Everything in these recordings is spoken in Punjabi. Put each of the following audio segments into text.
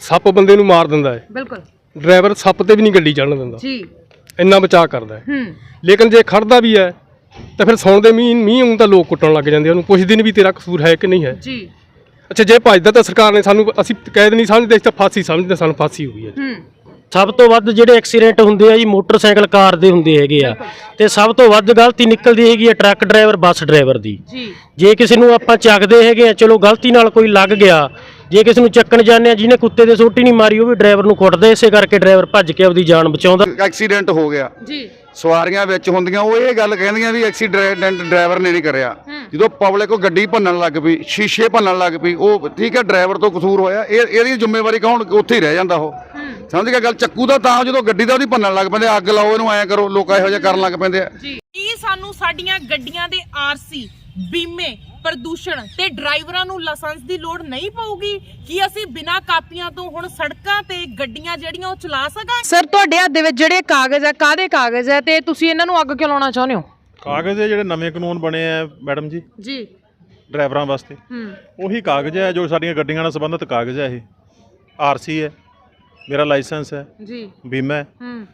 ਸੱਪ ਬੰਦੇ ਨੂੰ ਮਾਰ ਦਿੰਦਾ ਹੈ। ਬਿਲਕੁਲ। ਡਰਾਈਵਰ ਸੱਪ ਤੇ ਵੀ ਨਹੀਂ ਗੱਡੀ ਚੱਲਣ ਦਿੰਦਾ। ਜੀ। ਇੰਨਾ ਬਚਾਅ ਕਰਦਾ ਹੈ। ਹੂੰ। ਲੇਕਿਨ ਜੇ ਖੜਦਾ ਵੀ ਹੈ ਤਾਂ ਫਿਰ ਸੌਣ ਦੇ ਮੀਂਹ ਮੀਂਹ ਤਾਂ ਲੋਕ ਕੁੱਟਣ ਲੱਗ ਜਾਂਦੇ ਆ, ਉਹਨੂੰ ਪੁੱਛਦੇ ਨਹੀਂ ਵੀ ਤੇਰਾ ਕਸੂਰ ਹੈ ਕਿ ਨਹੀਂ ਹੈ। ਜੀ। ਅੱਛਾ ਜੇ ਭੱਜਦਾ ਤਾਂ ਸਰਕਾਰ ਨੇ ਸਾਨੂੰ ਅਸੀਂ ਕੈਦ ਨਹੀਂ ਸਮਝਦੇ ਅਸੀਂ ਤਾਂ ਫਾਂਸੀ ਸਮਝਦੇ ਸਾਨੂੰ ਫਾਂਸੀ ਹੋਈ ਹੈ। ਹੂੰ। ਸਭ ਤੋਂ ਵੱਧ ਜਿਹੜੇ ਐਕਸੀਡੈਂਟ ਹੁੰਦੇ ਆ ਜੀ ਮੋਟਰਸਾਈਕਲ ਕਾਰ ਦੇ ਹੁੰਦੇ ਹੈਗੇ ਆ। ਤੇ ਸਭ ਤੋਂ ਵੱਧ ਗਲਤੀ ਨਿਕਲਦੀ ਹੈਗੀ ਆ ਟਰੱਕ ਡਰਾਈਵਰ ਬੱਸ ਡਰਾਈਵਰ ਦੀ। ਜੀ। ਜੇ ਕਿਸੇ ਨੂੰ ਆਪਾਂ ਚੱਕਦੇ ਹੈਗੇ ਆ ਚਲੋ ਗਲਤੀ ਨਾਲ ਕੋਈ ਲੱਗ ਗਿਆ ਜੇ ਕਿਸੇ ਨੂੰ ਚੱਕਣ ਜਾਂਦੇ ਆ ਜਿਹਨੇ ਕੁੱਤੇ ਦੇ ਸੋਟੀ ਨਹੀਂ ਮਾਰੀ ਉਹ ਵੀ ਡਰਾਈਵਰ ਨੂੰ ਕੁੱਟਦੇ ਇਸੇ ਕਰਕੇ ਡਰਾਈਵਰ ਭੱਜ ਕੇ ਆਪਦੀ ਜਾਨ ਬਚਾਉਂਦਾ। ਐਕਸੀਡੈਂਟ ਹੋ ਗਿਆ। ਜੀ। ਸਵਾਰੀਆਂ ਵਿੱਚ ਹੁੰਦੀਆਂ ਉਹ ਇਹ ਗੱਲ ਕਹਿੰਦੀਆਂ ਵੀ ਐਕਸੀਡੈਂਟ ਡਰਾਈਵਰ ਨੇ ਨਹੀਂ ਕਰਿਆ। ਜਦੋਂ ਪਬਲਿਕ ਉਹ ਗੱਡੀ ਭੰਨਣ ਲੱਗ ਪਈ ਸ਼ੀਸ਼ੇ ਭੰਨਣ ਲੱਗ ਪਈ ਉਹ ਠੀਕ ਹੈ ਡਰਾਈਵਰ ਤੋਂ ਕਸੂਰ ਹੋਇਆ। ਇਹ ਇਹਦੀ ਜ਼ਿੰਮੇਵਾਰੀ ਕੌਣ? ਉੱਥੇ ਹੀ ਰਹਿ ਜਾਂਦਾ ਉਹ। ਸਮਝ ਗਿਆ ਗੱਲ? ਚੱਕੂ ਦਾ ਤਾਂ ਜਦੋਂ ਗੱਡੀ ਦਾ ਉਹਦੀ ਭੰਨਣ ਲੱਗ ਪੈਂਦੇ ਅੱਗ ਲਾਓ ਇਹਨੂੰ ਐਂ ਕਰੋ ਲੋਕ ਇਹੋ ਜਿਹਾ ਕਰਨ ਲੱਗ ਪੈਂਦੇ ਆ। ਕੀ ਸਾਨੂੰ ਸਾਡੀਆਂ ਗੱਡੀਆਂ ਦੇ ਆਰਸੀ ਬੀਮੇ ਪ੍ਰਦੂਸ਼ਣ ਤੇ ਡਰਾਈਵਰਾਂ ਨੂੰ ਲਾਇਸੈਂਸ ਦੀ ਲੋੜ ਨਹੀਂ ਪਊਗੀ। ਕੀ ਅਸੀਂ ਬਿਨਾਂ ਕਾਪੀਆਂ ਤੋਂ ਹੁਣ ਸੜਕਾਂ ਤੇ ਗੱਡੀਆਂ ਜਿਹੜੀਆਂ ਉਹ ਚਲਾ ਸਕਾਂਗੇ? ਸਰ ਤੁਹਾਡੇ ਹੱਥ ਦੇ ਵਿੱਚ ਜਿਹੜੇ ਕਾਗਜ਼ ਹੈ ਕਾਦੇ ਕਾਗਜ਼ ਹੈ ਤੇ ਤੁਸੀਂ ਇਹਨਾਂ ਨੂੰ ਅੱਗ ਕਿਉਂ ਲਾਉਣਾ ਚਾਹੁੰਦੇ ਹੋ? ਕਾਗਜ਼ ਦੇ ਜਿਹੜੇ ਨਵੇਂ ਕਾਨੂੰਨ ਬਣੇ ਆ ਮੈਡਮ ਜੀ। ਜੀ। ਡਰਾਈਵਰਾਂ ਵਾਸਤੇ। ਹੂੰ। ਉਹੀ ਕਾਗਜ਼ ਹੈ ਜੋ ਸਾਡੀਆਂ ਗੱਡੀਆਂ ਨਾਲ ਸੰਬੰਧਿਤ ਕਾਗਜ਼ ਹੈ ਇਹ। ਆਰਸੀ ਹੈ ਮੇਰਾ ਲਾਇਸੈਂਸ ਹੈ ਜੀ। ਬੀਮਾ ਹੈ। ਹੂੰ।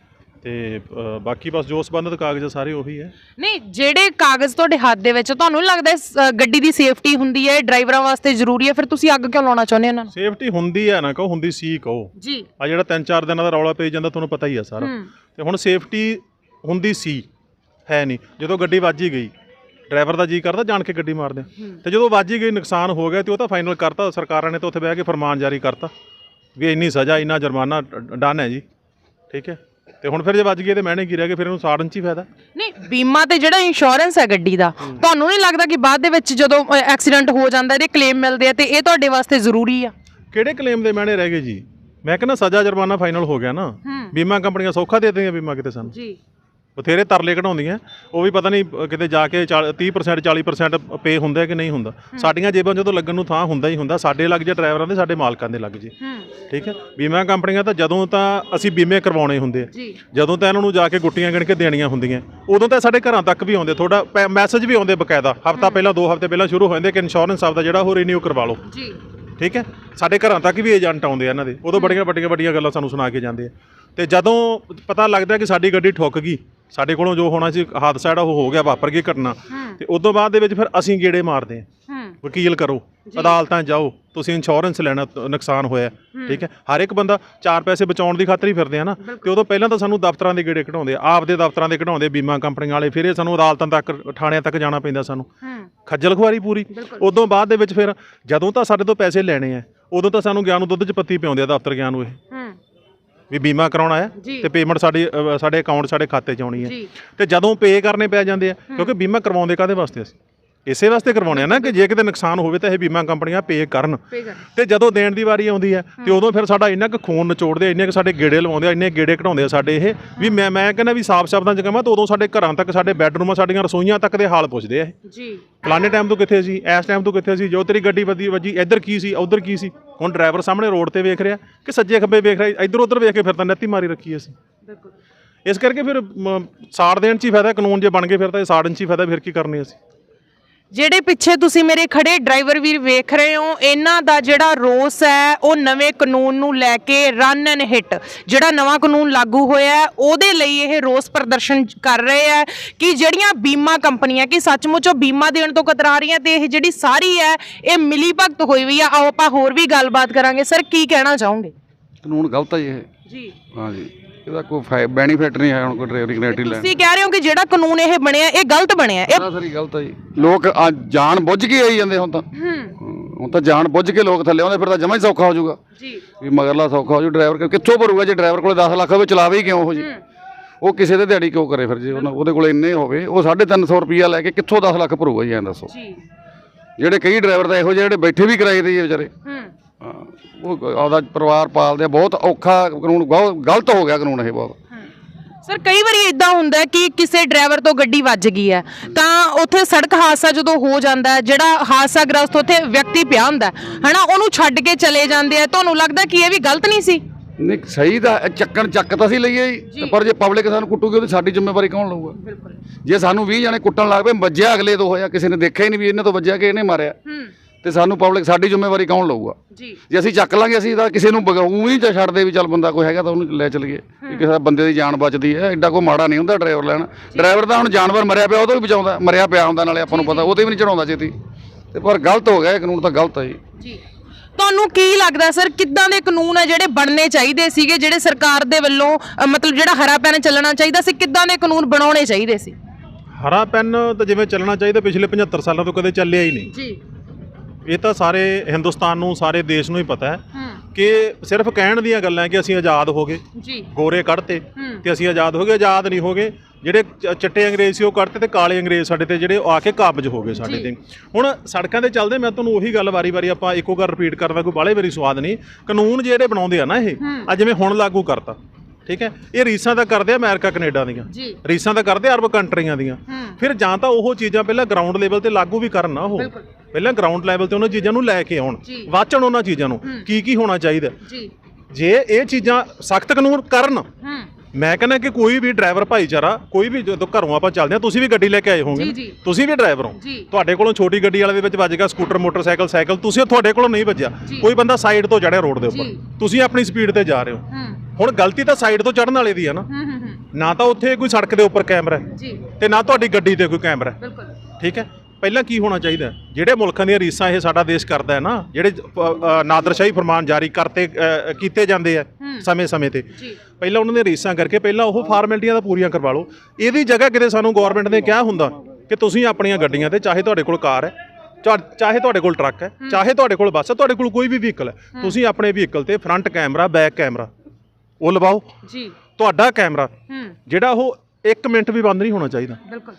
ਤੇ ਅ, ਬਾਕੀ ਬਸ ਜੋ ਸੰਬੰਧਿਤ ਕਾਗਜ਼ ਆ ਸਾਰੇ ਉਹੀ ਹੈ। ਨਹੀਂ ਜਿਹੜੇ ਕਾਗਜ਼ ਤੁਹਾਡੇ ਹੱਥ ਦੇ ਵਿੱਚ ਆ, ਤੁਹਾਨੂੰ ਲੱਗਦਾ ਇਸ, ਅ, ਗੱਡੀ ਦੀ ਸੇਫਟੀ ਹੁੰਦੀ ਹੈ ਡਰਾਈਵਰਾਂ ਵਾਸਤੇ ਜ਼ਰੂਰੀ ਹੈ ਫਿਰ ਤੁਸੀਂ ਅੱਗ ਕਿਉਂ ਲਾਉਣਾ ਚਾਹੁੰਦੇ ਹੋ ਇਹਨਾਂ ਨੂੰ? ਸੇਫਟੀ ਹੁੰਦੀ ਹੈ ਨਾ ਕਹੋ ਹੁੰਦੀ ਸੀ ਕਹੋ। ਜੀ। ਆ ਜਿਹੜਾ 3-4 ਦਿਨਾਂ ਦਾ ਰੌਲਾ ਪਈ ਜਾਂਦਾ ਤੁਹਾਨੂੰ ਪਤਾ ਹੀ ਆ ਸਾਰਾ। ਹੂੰ। ਤੇ ਹੁਣ ਸੇਫਟੀ ਹੁੰਦੀ ਸੀ ਹੈ ਨਹੀਂ। ਜਦੋਂ ਗੱਡੀ ਵੱਜ ਗਈ ਡਰਾਈਵਰ ਦਾ ਜੀ ਕਰਦਾ ਜਾਣ ਕੇ ਗੱਡੀ ਮਾਰਦੇ ਤੇ ਜਦੋਂ ਵੱਜ ਗਈ ਨੁਕਸਾਨ ਹੋ ਗਿਆ ਤੇ ਉਹ ਤਾਂ ਫਾਈਨਲ ਕਰਤਾ ਸਰਕਾਰਾਂ ਨੇ ਤਾਂ ਉੱਥੇ ਬਹਿ ਕੇ ਫਰਮਾਨ ਜਾਰੀ ਕਰਤਾ। ਵੀ ਇੰਨੀ ਸਜ਼ਾ ਇੰਨਾ ਜੁਰਮਾਨਾ ਡਨ ਹੈ ਜੀ। ਠੀਕ ਹੈ? ਤੇ ਹੁਣ ਫਿਰ ਜੇ ਵੱਜ ਗਈ ਤੇ ਮੈਨੇ ਕੀ ਰਹਿ ਗਏ ਫਿਰ ਇਹਨੂੰ ਸਾੜਨ ਚ ਹੀ ਫਾਇਦਾ। ਨਹੀਂ ਬੀਮਾ ਤੇ ਜਿਹੜਾ ਇੰਸ਼ੋਰੈਂਸ ਹੈ ਗੱਡੀ ਦਾ ਤੁਹਾਨੂੰ ਨਹੀਂ ਲੱਗਦਾ ਕਿ ਬਾਅਦ ਦੇ ਵਿੱਚ ਜਦੋਂ ਐਕਸੀਡੈਂਟ ਹੋ ਜਾਂਦਾ ਇਹਦੇ ਕਲੇਮ ਮਿਲਦੇ ਆ ਤੇ ਇਹ ਤੁਹਾਡੇ ਵਾਸਤੇ ਜ਼ਰੂਰੀ ਆ? ਕਿਹੜੇ ਕਲੇਮ ਦੇ ਮੈਨੇ ਰਹਿ ਗਏ ਜੀ? ਮੈਂ ਕਹਿੰਦਾ ਸਜ਼ਾ ਜੁਰਮਾਨਾ ਫਾਈਨਲ ਹੋ ਗਿਆ ਨਾ। ਬੀਮਾ ਕੰਪਨੀਆਂ ਸੌਖਾ ਦੇ ਦਿੰਦੀਆਂ ਬੀਮਾ ਕਿਤੇ ਸਾਨੂੰ। ਜੀ। ਬਥੇਰੇ ਤਰਲੇ ਕਢਾਉਂਦੀਆਂ। ਉਹ ਵੀ ਪਤਾ ਨਹੀਂ ਕਿਤੇ ਜਾ ਕੇ 40 30% 40% ਪੇ ਹੁੰਦਾ ਕਿ ਨਹੀਂ ਹੁੰਦਾ। ਸਾਡੀਆਂ ਜੇਬਾਂ ਜਦੋਂ ਲੱਗਣ ਨੂੰ ਥਾਂ ਹੁੰਦਾ ਹੀ ਹੁੰਦਾ। ਸਾਡੇ ਲੱਗ ਜੇ ਡਰਾਈਵਰਾਂ ਦੇ ਸਾਡੇ ਮਾਲਕਾਂ ਦੇ ਲੱਗ ਜੇ। ਠੀਕ ਹੈ? ਬੀਮਾ ਕੰਪਨੀਆਂ ਤਾਂ ਜਦੋਂ ਤਾਂ ਅਸੀਂ ਬੀਮੇ ਕਰਵਾਉਣੇ ਹੁੰਦੇ ਆ। ਜਦੋਂ ਤਾਂ ਇਹਨਾਂ ਨੂੰ ਜਾ ਕੇ ਗੁੱਟੀਆਂ ਗਿਣ ਕੇ ਦੇਣੀਆਂ ਹੁੰਦੀਆਂ। ਉਦੋਂ ਤਾਂ ਸਾਡੇ ਘਰਾਂ ਤੱਕ ਵੀ ਆਉਂਦੇ। ਥੋੜਾ ਮੈਸੇਜ ਵੀ ਆਉਂਦੇ ਬਕਾਇਦਾ। ਹਫਤਾ ਪਹਿਲਾਂ ਦੋ ਹਫ਼ਤੇ ਪਹਿਲਾਂ ਸ਼ੁਰੂ ਹੋ ਜਾਂਦੇ ਕਿ ਇੰਸ਼ੋਰੈਂਸ ਆਪਦਾ ਜਿਹੜਾ ਉਹ ਰੀਨਿਊ ਕਰਵਾ ਲਓ। ਜੀ। ਠੀਕ ਹੈ? ਸਾਡੇ ਘਰਾਂ ਤੱਕ ਵੀ ਏਜੰਟ ਆਉਂਦੇ ਆ ਇਹਨਾਂ ਦੇ। ਉਦੋਂ ਬੜੀਆਂ ਵੱਡੀਆਂ ਵੱਡੀਆਂ ਗੱਲਾਂ ਸਾਨੂੰ ਸੁਣਾ ਕੇ ਜਾਂਦੇ ਆ। ਤੇ ਜਦੋਂ ਪਤਾ ਲੱਗਦਾ ਕਿ ਸਾਡੀ ਗੱਡੀ ਠੁੱਕ ਗਈ ਸਾਡੇ ਕੋਲੋਂ ਜੋ ਹੋਣਾ ਸੀ ਹਾਦਸਾ ਜਿਹੜਾ ਉਹ ਹੋ ਗਿਆ ਵਾਪਰ ਗਈ ਘਟਨਾ। ਤੇ ਉਦੋਂ ਬਾਅਦ ਦੇ ਵਿੱਚ ਫਿਰ ਅਸੀਂ ਗੇੜੇ ਮਾਰਦੇ ਹੂੰ। ਵਕੀਲ ਕਰੋ ਅਦਾਲਤਾਂ ਜਾਓ ਤੁਸੀਂ ਇੰਸ਼ੋਰੈਂਸ ਲੈਣਾ ਤ- ਨੁਕਸਾਨ ਹੋਇਆ ਠੀਕ ਹੈ? ਹਰ ਇੱਕ ਬੰਦਾ ਚਾਰ ਪੈਸੇ ਬਚਾਉਣ ਦੀ ਖਾਤਰ ਹੀ ਫਿਰਦੇ ਆ ਨਾ। ਤੇ ਉਦੋਂ ਪਹਿਲਾਂ ਤਾਂ ਸਾਨੂੰ ਦਫ਼ਤਰਾਂ ਦੇ ਗੇੜੇ ਕਢਾਉਂਦੇ ਆ ਆਪਦੇ ਦਫ਼ਤਰਾਂ ਦੇ ਕਢਾਉਂਦੇ ਬੀਮਾ ਕੰਪਨੀਆਂ ਵਾਲੇ ਫਿਰ ਇਹ ਸਾਨੂੰ ਅਦਾਲਤਾਂ ਤੱਕ ਥਾਣਿਆਂ ਤੱਕ ਜਾਣਾ ਪੈਂਦਾ ਸਾਨੂੰ। ਖੱਜਲ ਖੁਆਰੀ ਪੂਰੀ। ਉਦੋਂ ਬਾਅਦ ਦੇ ਵਿੱਚ ਫਿਰ ਜਦੋਂ ਤਾਂ ਸਾਡੇ ਤੋਂ ਪੈਸੇ ਲੈਣੇ ਆ ਉਦੋਂ ਤਾਂ ਸਾਨੂੰ ਗਿਆਨ ਨੂੰ ਦੁੱਧ ਚ ਪੱਤੀ ਪਿਆਉਂਦੇ ਆ ਦਫ਼ਤਰ ਗਿਆਨ ਨੂੰ ਇਹ। ਵੀ ਬੀਮਾ ਕਰਾਉਣਾ ਹੈ ਜੀ। ਤੇ ਪੇਮੈਂਟ ਸਾਡੇ ਅ, ਸਾਡੇ ਅਕਾਊਂਟ ਸਾਡੇ ਖਾਤੇ 'ਚ ਆਉਣੀ ਹੈ। ਜੀ। ਤੇ ਜਦੋਂ ਪੇ ਕਰਨੇ ਪੈ ਜਾਂਦੇ ਆ ਕਿਉਂਕਿ ਬੀਮਾ ਕਰਵਾਉਂਦੇ ਕਾਦੇ ਵਾਸਤੇ ਅਸੀਂ? ਇਸੇ ਵਾਸਤੇ ਕਰਵਾਉਣੇ ਆ ਨਾ ਕਿ ਜੇ ਕਿਤੇ ਨੁਕਸਾਨ ਹੋਵੇ ਤਾਂ ਇਹ ਬੀਮਾ ਕੰਪਨੀਆਂ ਪੇ ਕਰਨ। ਪੇ ਤੇ ਜਦੋਂ ਦੇਣ ਦੀ ਵਾਰੀ ਆਉਂਦੀ ਹੈ ਤੇ ਉਦੋਂ ਫਿਰ ਸਾਡਾ ਇੰਨਾ ਕੁ ਖੂਨ ਨਿਚੋੜਦੇ ਆ ਇੰਨੇ ਕੁ ਸਾਡੇ ਗੇੜੇ ਲਵਾਉਂਦੇ ਆ ਇੰਨੇ ਗੇੜੇ ਕਢਾਉਂਦੇ ਆ ਸਾਡੇ ਇਹ ਵੀ ਮੈਂ ਮੈਂ ਕਹਿੰਦਾ ਵੀ ਸਾਫ਼ ਸ਼ਬਦਾਂ 'ਚ ਕਹਾਂ ਤਾਂ ਉਦੋਂ ਸਾਡੇ ਘਰਾਂ ਤੱਕ ਸਾਡੇ ਬੈੱਡਰੂਮਾਂ ਸਾਡੀਆਂ ਰਸੋਈਆਂ ਤੱਕ ਦੇ ਹਾਲ ਪੁੱਛਦੇ ਆ ਇਹ। ਜੀ। ਫਲਾਣੇ ਟਾਈਮ ਤੋਂ ਕਿੱਥੇ ਸੀ ਇਸ ਟਾਈਮ ਤੋਂ ਕਿੱਥੇ ਸੀ ਜੋ ਤੇਰੀ ਗੱਡੀ ਵੱਜੀ ਵੱਜੀ ਇੱਧਰ ਕੀ ਸੀ ਉੱਧਰ ਕੀ ਸੀ? ਹੁਣ ਡਰਾਈਵਰ ਸਾਹਮਣੇ ਰੋਡ ਤੇ ਵੇਖ ਰਿਹਾ ਕਿ ਸੱਜੇ ਖੱਬੇ ਵੇਖ ਰਿਹਾ ਇੱਧਰ ਉੱਧਰ ਵੇਖ ਕੇ ਫਿਰ ਤਾਂ ਨੱਤੀ ਮਾਰੀ ਰੱਖੀ ਅਸੀਂ। ਬਿਲਕੁਲ। ਇਸ ਕਰਕੇ ਫਿਰ ਮ, ਸਾੜ ਦੇਣ 'ਚ ਹੀ ਫਾਇਦਾ ਕਾਨੂੰਨ ਜੇ ਬਣ ਗਏ ਫਿਰ ਤਾਂ ਇਹ ਸਾੜਨ 'ਚ ਹੀ ਫਾਇਦਾ ਫਿਰ ਕੀ ਕਰਨੀ ਅਸੀਂ? ਜਿਹੜੇ ਪਿੱਛੇ ਤੁਸੀਂ ਮੇਰੇ ਖੜੇ ਡਰਾਈਵਰ ਵੀਰ ਵੇਖ ਰਹੇ ਹੋ ਇਹਨਾਂ ਦਾ ਜਿਹੜਾ ਰੋਸ ਹੈ ਉਹ ਨਵੇਂ ਕਾਨੂੰਨ ਨੂੰ ਲੈ ਕੇ ਰਨ ਐਂਡ ਹਿੱਟ ਜਿਹੜਾ ਨਵਾਂ ਕਾਨੂੰਨ ਲਾਗੂ ਹੋਇਆ ਹੈ ਉਹਦੇ ਲਈ ਇਹ ਰੋਸ ਪ੍ਰਦਰਸ਼ਨ ਕਰ ਰਹੇ ਹੈ ਕਿ ਜਿਹੜੀਆਂ ਬੀਮਾ ਕੰਪਨੀਆਂ ਕਿ ਸੱਚਮੁੱਚ ਉਹ ਬੀਮਾ ਦੇਣ ਤੋਂ ਕਤਰਾ ਰਹੀਆਂ ਤੇ ਇਹ ਜਿਹੜੀ ਸਾਰੀ ਹੈ ਇਹ ਮਿਲੀ ਭਗਤ ਹੋਈ ਵੀ ਆ। ਆਓ ਆਪਾਂ ਹੋਰ ਵੀ ਗੱਲਬਾਤ ਕਰਾਂਗੇ। ਸਰ ਕੀ ਕਹਿਣਾ ਚਾਹੋਗੇ? ਕਾਨੂੰਨ ਗਲਤ ਹੈ ਜੀ ਇਹ। ਜੀ। ਹਾਂਜੀ ਇਹਦਾ ਕੋਈ ਬੈਨੀਫਿਟ ਨਹੀਂ ਹੈ ਹੁਣ ਕੋਈ ਡਰਾਈਵਰੀ ਕਨੈਕਟਰੀ ਲੈਣ ਤੁਸੀਂ ਕਹਿ ਰਹੇ ਹੋ ਕਿ ਜਿਹੜਾ ਕਾਨੂੰਨ ਇਹ ਬਣਿਆ ਇਹ ਗਲਤ ਬਣਿਆ ਇਹ ਸਰਾਸਰੀ ਗਲਤ ਹੈ ਜੀ। ਲੋਕ ਆ ਜਾਣ ਬੁੱਝ ਕੇ ਆਈ ਜਾਂਦੇ ਹੁਣ ਤਾਂ। ਹੂੰ। ਹੁਣ ਤਾਂ ਜਾਣ ਬੁੱਝ ਕੇ ਲੋਕ ਥੱਲੇ ਆਉਂਦੇ ਫਿਰ ਤਾਂ ਜਮਾ ਹੀ ਸੌਖਾ ਹੋ ਜਾਊਗਾ। ਜੀ। ਵੀ ਮਗਰਲਾ ਸੌਖਾ ਹੋ ਜੂ ਡਰਾਈਵਰ ਕਿੱਥੋਂ ਭਰੂਗਾ ਜੇ ਡਰਾਈਵਰ ਕੋਲੇ 10 ਲੱਖ ਹੋਵੇ ਚਲਾਵੇ ਹੀ ਕਿਉਂ ਉਹ ਜੀ? ਉਹ ਕਿਸੇ ਦੇ ਦਿਹਾੜੀ ਕਿਉਂ ਕਰੇ ਫਿਰ ਜੇ ਉਹਦੇ ਕੋਲੇ ਇੰਨੇ ਹੋਵੇ ਉਹ 350 ਰੁਪਈਆ ਲੈ ਕੇ ਕਿੱਥੋਂ 10 ਲੱਖ ਭਰੂਗਾ ਜੀ ਐਂ ਦੱਸੋ। ਜੀ। ਜਿਹੜੇ ਕਈ ਡਰਾਈਵਰ ਤਾਂ ਇਹੋ ਜਿਹੇ ਜਿਹੜੇ ਬੈਠੇ ਵੀ ਕਿਰਾਏ ਤੇ ਹੀ ਆ ਵਿਚਾਰੇ। ਹਾਂ, ਉਹ ਆਪਦਾ ਪਰਿਵਾਰ ਪਾਲਦੇ ਆ ਬਹੁਤ ਔਖਾ ਕਾਨੂੰਨ ਬਹੁਤ ਗਲਤ ਹੋ ਗਿਆ ਕਾਨੂੰਨ ਇਹ ਬਹੁਤ। ਸਰ ਕਈ ਵਾਰੀ ਇਦਾਂ ਹੁੰਦਾ ਹੈ ਕਿ ਕਿਸੇ ਡਰਾਈਵਰ ਤੋਂ ਗੱਡੀ ਵੱਜ ਗਈ ਹੈ ਤਾਂ ਉੱਥੇ ਸੜਕ ਹਾਦਸਾ ਜਦੋਂ ਹੋ ਜਾਂਦਾ ਹੈ ਜਿਹੜਾ ਹਾਦਸਾਗ੍ਰਸਤ ਉੱਥੇ ਵਿਅਕਤੀ ਪਿਆ ਹੁੰਦਾ ਹੈ, ਹਨਾ ਉਹਨੂੰ ਛੱਡ ਕੇ ਚਲੇ ਜਾਂਦੇ ਆ ਤੁਹਾਨੂੰ ਲੱਗਦਾ ਕਿ ਇਹ ਵੀ ਗਲਤ ਨਹੀਂ ਸੀ? ਨਹੀਂ ਸਹੀ ਤਾਂ ਹੈ, ਚੱਕਣ ਚੱਕ ਤਾਂ ਅਸੀਂ ਲਈਏ ਜੀ ਪਰ ਜੇ ਪਬਲਿਕ ਸਾਨੂੰ ਕੁੱਟੂਗੀ ਉਹਦੀ ਸਾਡੀ ਜ਼ਿੰਮੇਵਾਰੀ ਕੌਣ ਲਊਗਾ? ਜੇ ਸਾਨੂੰ 20 ਜਣੇ ਕੁੱਟਣ ਲੱਗ ਪਏ ਵੱਜਿਆ ਅਗਲੇ ਤੋਂ ਹੋਇਆ ਕਿਸੇ ਨੇ ਦੇਖਿਆ ਹੀ ਨਹੀਂ ਵੀ ਇਹਨਾਂ ਤੋਂ ਵੱਜਿਆ ਕਿ ਇਹਨੇ ਮਾਰਿਆ। ਤੇ ਸਾਨੂੰ ਪਬਲਿਕ ਸਾਡੀ ਜ਼ਿੰਮੇਵਾਰੀ ਕੌਣ ਲਊਗਾ? ਜੀ। ਜੇ ਅਸੀਂ ਚੱਕ ਲਾਂਗੇ ਅਸੀਂ ਤਾਂ ਕਿਸੇ ਨੂੰ ਬਗਾਉਂ ਹੀ ਤਾਂ ਛੱਡਦੇ ਵੀ ਚੱਲ ਬੰਦਾ ਕੋਈ ਹੈਗਾ ਤਾਂ ਉਹਨੂੰ ਲੈ ਚਲੀਏ। ਕਿਸੇ ਬੰਦੇ ਦੀ ਜਾਨ ਬਚਦੀ ਹੈ ਐਡਾ ਕੋਈ ਮਾੜਾ ਨਹੀਂ ਹੁੰਦਾ ਡਰਾਈਵਰ ਲੈਣ। ਡਰਾਈਵਰ ਤਾਂ ਹੁਣ ਜਾਨਵਰ ਮਰਿਆ ਪਿਆ ਉਹ ਤੋਂ ਵੀ ਬਚਾਉਂਦਾ ਮਰਿਆ ਪਿਆ ਹੁੰਦਾ ਨਾਲੇ ਆਪਾਂ ਨੂੰ ਪਤਾ ਉਹ ਤੇ ਵੀ ਨਹੀਂ ਚੜਾਉਂਦਾ ਛੇਤੀ। ਤੇ ਪਰ ਗਲਤ ਹੋ ਗਿਆ ਇਹ ਕਾਨੂੰਨ ਤਾਂ ਗਲਤ ਹੈ ਜੀ। ਜੀ। ਤੁਹਾਨੂੰ ਕੀ ਲੱਗਦਾ ਸਰ ਕਿੱਦਾਂ ਦੇ ਕਾਨੂੰਨ ਆ ਜਿਹੜੇ ਬਣਨੇ ਚਾਹੀਦੇ ਸੀਗੇ ਜਿਹੜੇ ਸਰਕਾਰ ਦੇ ਵੱਲੋਂ ਮਤਲਬ ਜਿਹੜਾ ਹਰਾ ਪੈਨ ਚੱਲਣਾ ਚਾਹੀਦਾ ਸੀ ਕਿੱਦਾਂ ਦੇ ਕਾਨੂੰਨ ਬਣਾਉਣੇ ਚਾਹੀਦੇ ਸੀ? ਹਰਾ ਪੈਨ ਤਾਂ ਜਿਵੇਂ ਚੱਲਣਾ ਚਾਹੀਦਾ ਪਿਛਲੇ 75 ਸਾਲਾਂ ਤੋਂ ਕਦੇ ਚੱਲਿਆ ਹੀ ਨਹੀਂ। ਜੀ। ਇਹ ਤਾਂ ਸਾਰੇ ਹਿੰਦੁਸਤਾਨ ਨੂੰ ਸਾਰੇ ਦੇਸ਼ ਨੂੰ ਹੀ ਪਤਾ ਹੈ ਕਿ ਸਿਰਫ ਕਹਿਣ ਦੀਆਂ ਗੱਲਾਂ ਹੈ ਕਿ ਅਸੀਂ ਆਜ਼ਾਦ ਹੋ ਗਏ ਜੀ। ਗੋਰੇ ਕੱਢਤੇ। ਤੇ ਅਸੀਂ ਆਜ਼ਾਦ ਹੋ ਗਏ ਆਜ਼ਾਦ ਨਹੀਂ ਹੋ ਗਏ। ਜਿਹੜੇ ਚ- ਚਿੱਟੇ ਅੰਗਰੇਜ਼ ਸੀ ਉਹ ਕੱਢਤੇ ਤੇ ਕਾਲੇ ਅੰਗਰੇਜ਼ ਸਾਡੇ ਤੇ ਜਿਹੜੇ ਉਹ ਆ ਕੇ ਕਾਬਜ ਹੋ ਗਏ ਸਾਡੇ ਤੇ। ਹੁਣ ਸੜਕਾਂ ਤੇ ਚੱਲਦੇ ਮੈਂ ਤੁਹਾਨੂੰ ਉਹੀ ਗੱਲ ਵਾਰੀ-ਵਾਰੀ ਆਪਾਂ ਇੱਕੋ ਗੱਲ ਰਿਪੀਟ ਕਰਦਾ ਕੋਈ ਬਾਲੇ ਵਾਰੀ ਸਵਾਦ ਨਹੀਂ। ਕਾਨੂੰਨ ਜਿਹੜੇ ਬਣਾਉਂਦੇ ਆ ਨਾ ਇਹ ਆ ਜਿਵੇਂ ਹੁਣ ਲਾਗੂ ਕਰਤਾ। ਠੀਕ ਹੈ? ਇਹ ਰੀਸਾਂ ਤਾਂ ਕਰਦੇ ਆ ਅਮਰੀਕਾ ਕੈਨੇਡਾ ਦੀਆਂ। ਜੀ। ਰੀਸਾਂ ਤਾਂ ਕਰਦੇ ਆ ਅਰਬ ਕੰਟਰੀਆਂ ਦੀਆਂ। ਫਿਰ ਜਾਂ ਤਾਂ ਉਹ ਚੀਜ਼ਾਂ ਪਹਿਲਾਂ ਗਰਾਊਂਡ ਲੈਵਲ ਤੇ ਲਾਗੂ ਵੀ ਕਰਨ ਨਾ ਉਹ। ਪਹਿਲਾਂ ਗਰਾਊਂਡ ਲੈਵਲ ਤੇ ਉਹਨਾਂ ਚੀਜ਼ਾਂ ਨੂੰ ਲੈ ਕੇ ਆਉਣ। ਵਾਚਣ ਉਹਨਾਂ ਚੀਜ਼ਾਂ ਨੂੰ। ਕੀ ਕੀ ਹੋਣਾ ਚਾਹੀਦਾ? ਜੀ। ਜੇ ਇਹ ਚੀਜ਼ਾਂ ਸਖਤ ਕਾਨੂੰਨ ਕਰਨ ਮੈਂ ਕਹਿੰਦਾ ਕਿ ਕੋਈ ਵੀ ਡਰਾਈਵਰ ਭਾਈਚਾਰਾ ਕੋਈ ਵੀ ਜਦੋਂ ਘਰੋਂ ਆਪਾਂ ਚੱਲਦੇ ਆ ਤੁਸੀਂ ਵੀ ਗੱਡੀ ਲੈ ਕੇ ਆਏ ਹੋਵੋਗੇ? ਜੀ। ਤੁਸੀਂ ਵੀ ਡਰਾਈਵਰ ਹੋ। ਤੁਹਾਡੇ ਕੋਲੋਂ ਛੋਟੀ ਗੱਡੀ ਵਾਲੇ ਦੇ ਵਿੱਚ ਵੱਜ ਗਿਆ ਸਕੂਟਰ ਮੋਟਰਸਾਈਕਲ ਸਾਈਕਲ ਤੁਸੀਂ ਤੁਹਾਡੇ ਕੋਲੋਂ ਨਹੀਂ ਵੱਜਿਆ। ਕੋਈ ਬੰਦਾ ਸਾਈਡ ਤੋਂ ਚੜਿਆ ਰੋਡ ਦੇ ਉੱਪਰ। ਤੁਸੀਂ ਆਪਣੀ ਸਪੀਡ ਤੇ ਜਾ ਰਹੇ ਹੂੰ। ਹੁਣ ਗਲਤੀ ਤਾਂ ਸਾਈਡ ਤੋਂ ਚੜਨ ਵਾਲੇ ਦੀ ਹੈ ਨਾ। ਹੂੰ ਹੂੰ ਹੂੰ। ਨਾ ਤਾਂ ਉੱਥੇ ਕੋਈ ਸੜਕ ਦੇ ਉੱਪਰ ਕੈਮਰਾ ਹੈ ਜੀ। ਤੇ ਨਾ ਤੁਹਾਡੀ ਗੱਡੀ ਤੇ ਕੋਈ ਕੈਮਰਾ ਹੈ। ਬਿਲਕੁਲ। ਠੀਕ ਹੈ? ਪਹਿਲਾਂ ਕੀ ਹੋਣਾ ਚਾਹੀਦਾ? ਜਿਹੜੇ ਮੁਲਕਾਂ ਦੀਆਂ ਰੀਸਾਂ ਇਹ ਸਾਡਾ ਦੇਸ਼ ਕਰਦਾ ਹੈ ਨਾ ਜਿਹੜੇ ਅ, ਅ, ਨਾਦਰਸ਼ਾਹੀ ਫਰਮਾਨ ਜਾਰੀ ਕਰਤੇ ਅ, ਕੀਤੇ ਜਾਂਦੇ ਆ ਸਮੇਂ-ਸਮੇਂ ਤੇ। ਜੀ। ਪਹਿਲਾਂ ਉਹਨਾਂ ਦੀਆਂ ਰੀਸਾਂ ਕਰਕੇ ਪਹਿਲਾਂ ਉਹ ਫਾਰਮੈਲਿਟੀਆਂ ਤਾਂ ਪੂਰੀਆਂ ਕਰਵਾ ਲਓ। ਇਹਦੀ ਜਗ੍ਹਾ ਕਿਤੇ ਸਾਨੂੰ ਗਵਰਨਮੈਂਟ ਨੇ ਕਿਹਾ ਹੁੰਦਾ ਕਿ ਤੁਸੀਂ ਆਪਣੀਆਂ ਗੱਡੀਆਂ ਤੇ ਚਾਹੇ ਤੁਹਾਡੇ ਕੋਲ ਕਾਰ ਹੈ ਚਾ- ਚਾਹੇ ਤੁਹਾਡੇ ਕੋਲ ਟਰੱਕ ਹੈ ਚਾਹੇ ਤੁਹਾਡੇ ਕੋਲ ਬੱਸ ਹੈ ਤੁਹਾਡੇ ਕੋਲ ਕੋਈ ਵੀ ਵਹੀਕਲ ਹੈ। ਤੁਸੀਂ ਆਪਣੇ ਵਹੀਕਲ ਤੇ ਫਰੰਟ ਕੈਮਰਾ ਬੈਕ ਕੈਮਰਾ ਉਹ ਲਵਾਓ। ਜੀ। ਤੁਹਾਡਾ ਕੈਮਰਾ ਹੂੰ। ਜਿਹੜਾ ਉਹ 1 ਮਿੰਟ ਵੀ ਬੰਦ ਨਹੀਂ ਹੋਣਾ ਚਾਹੀਦਾ। ਬਿਲਕੁਲ।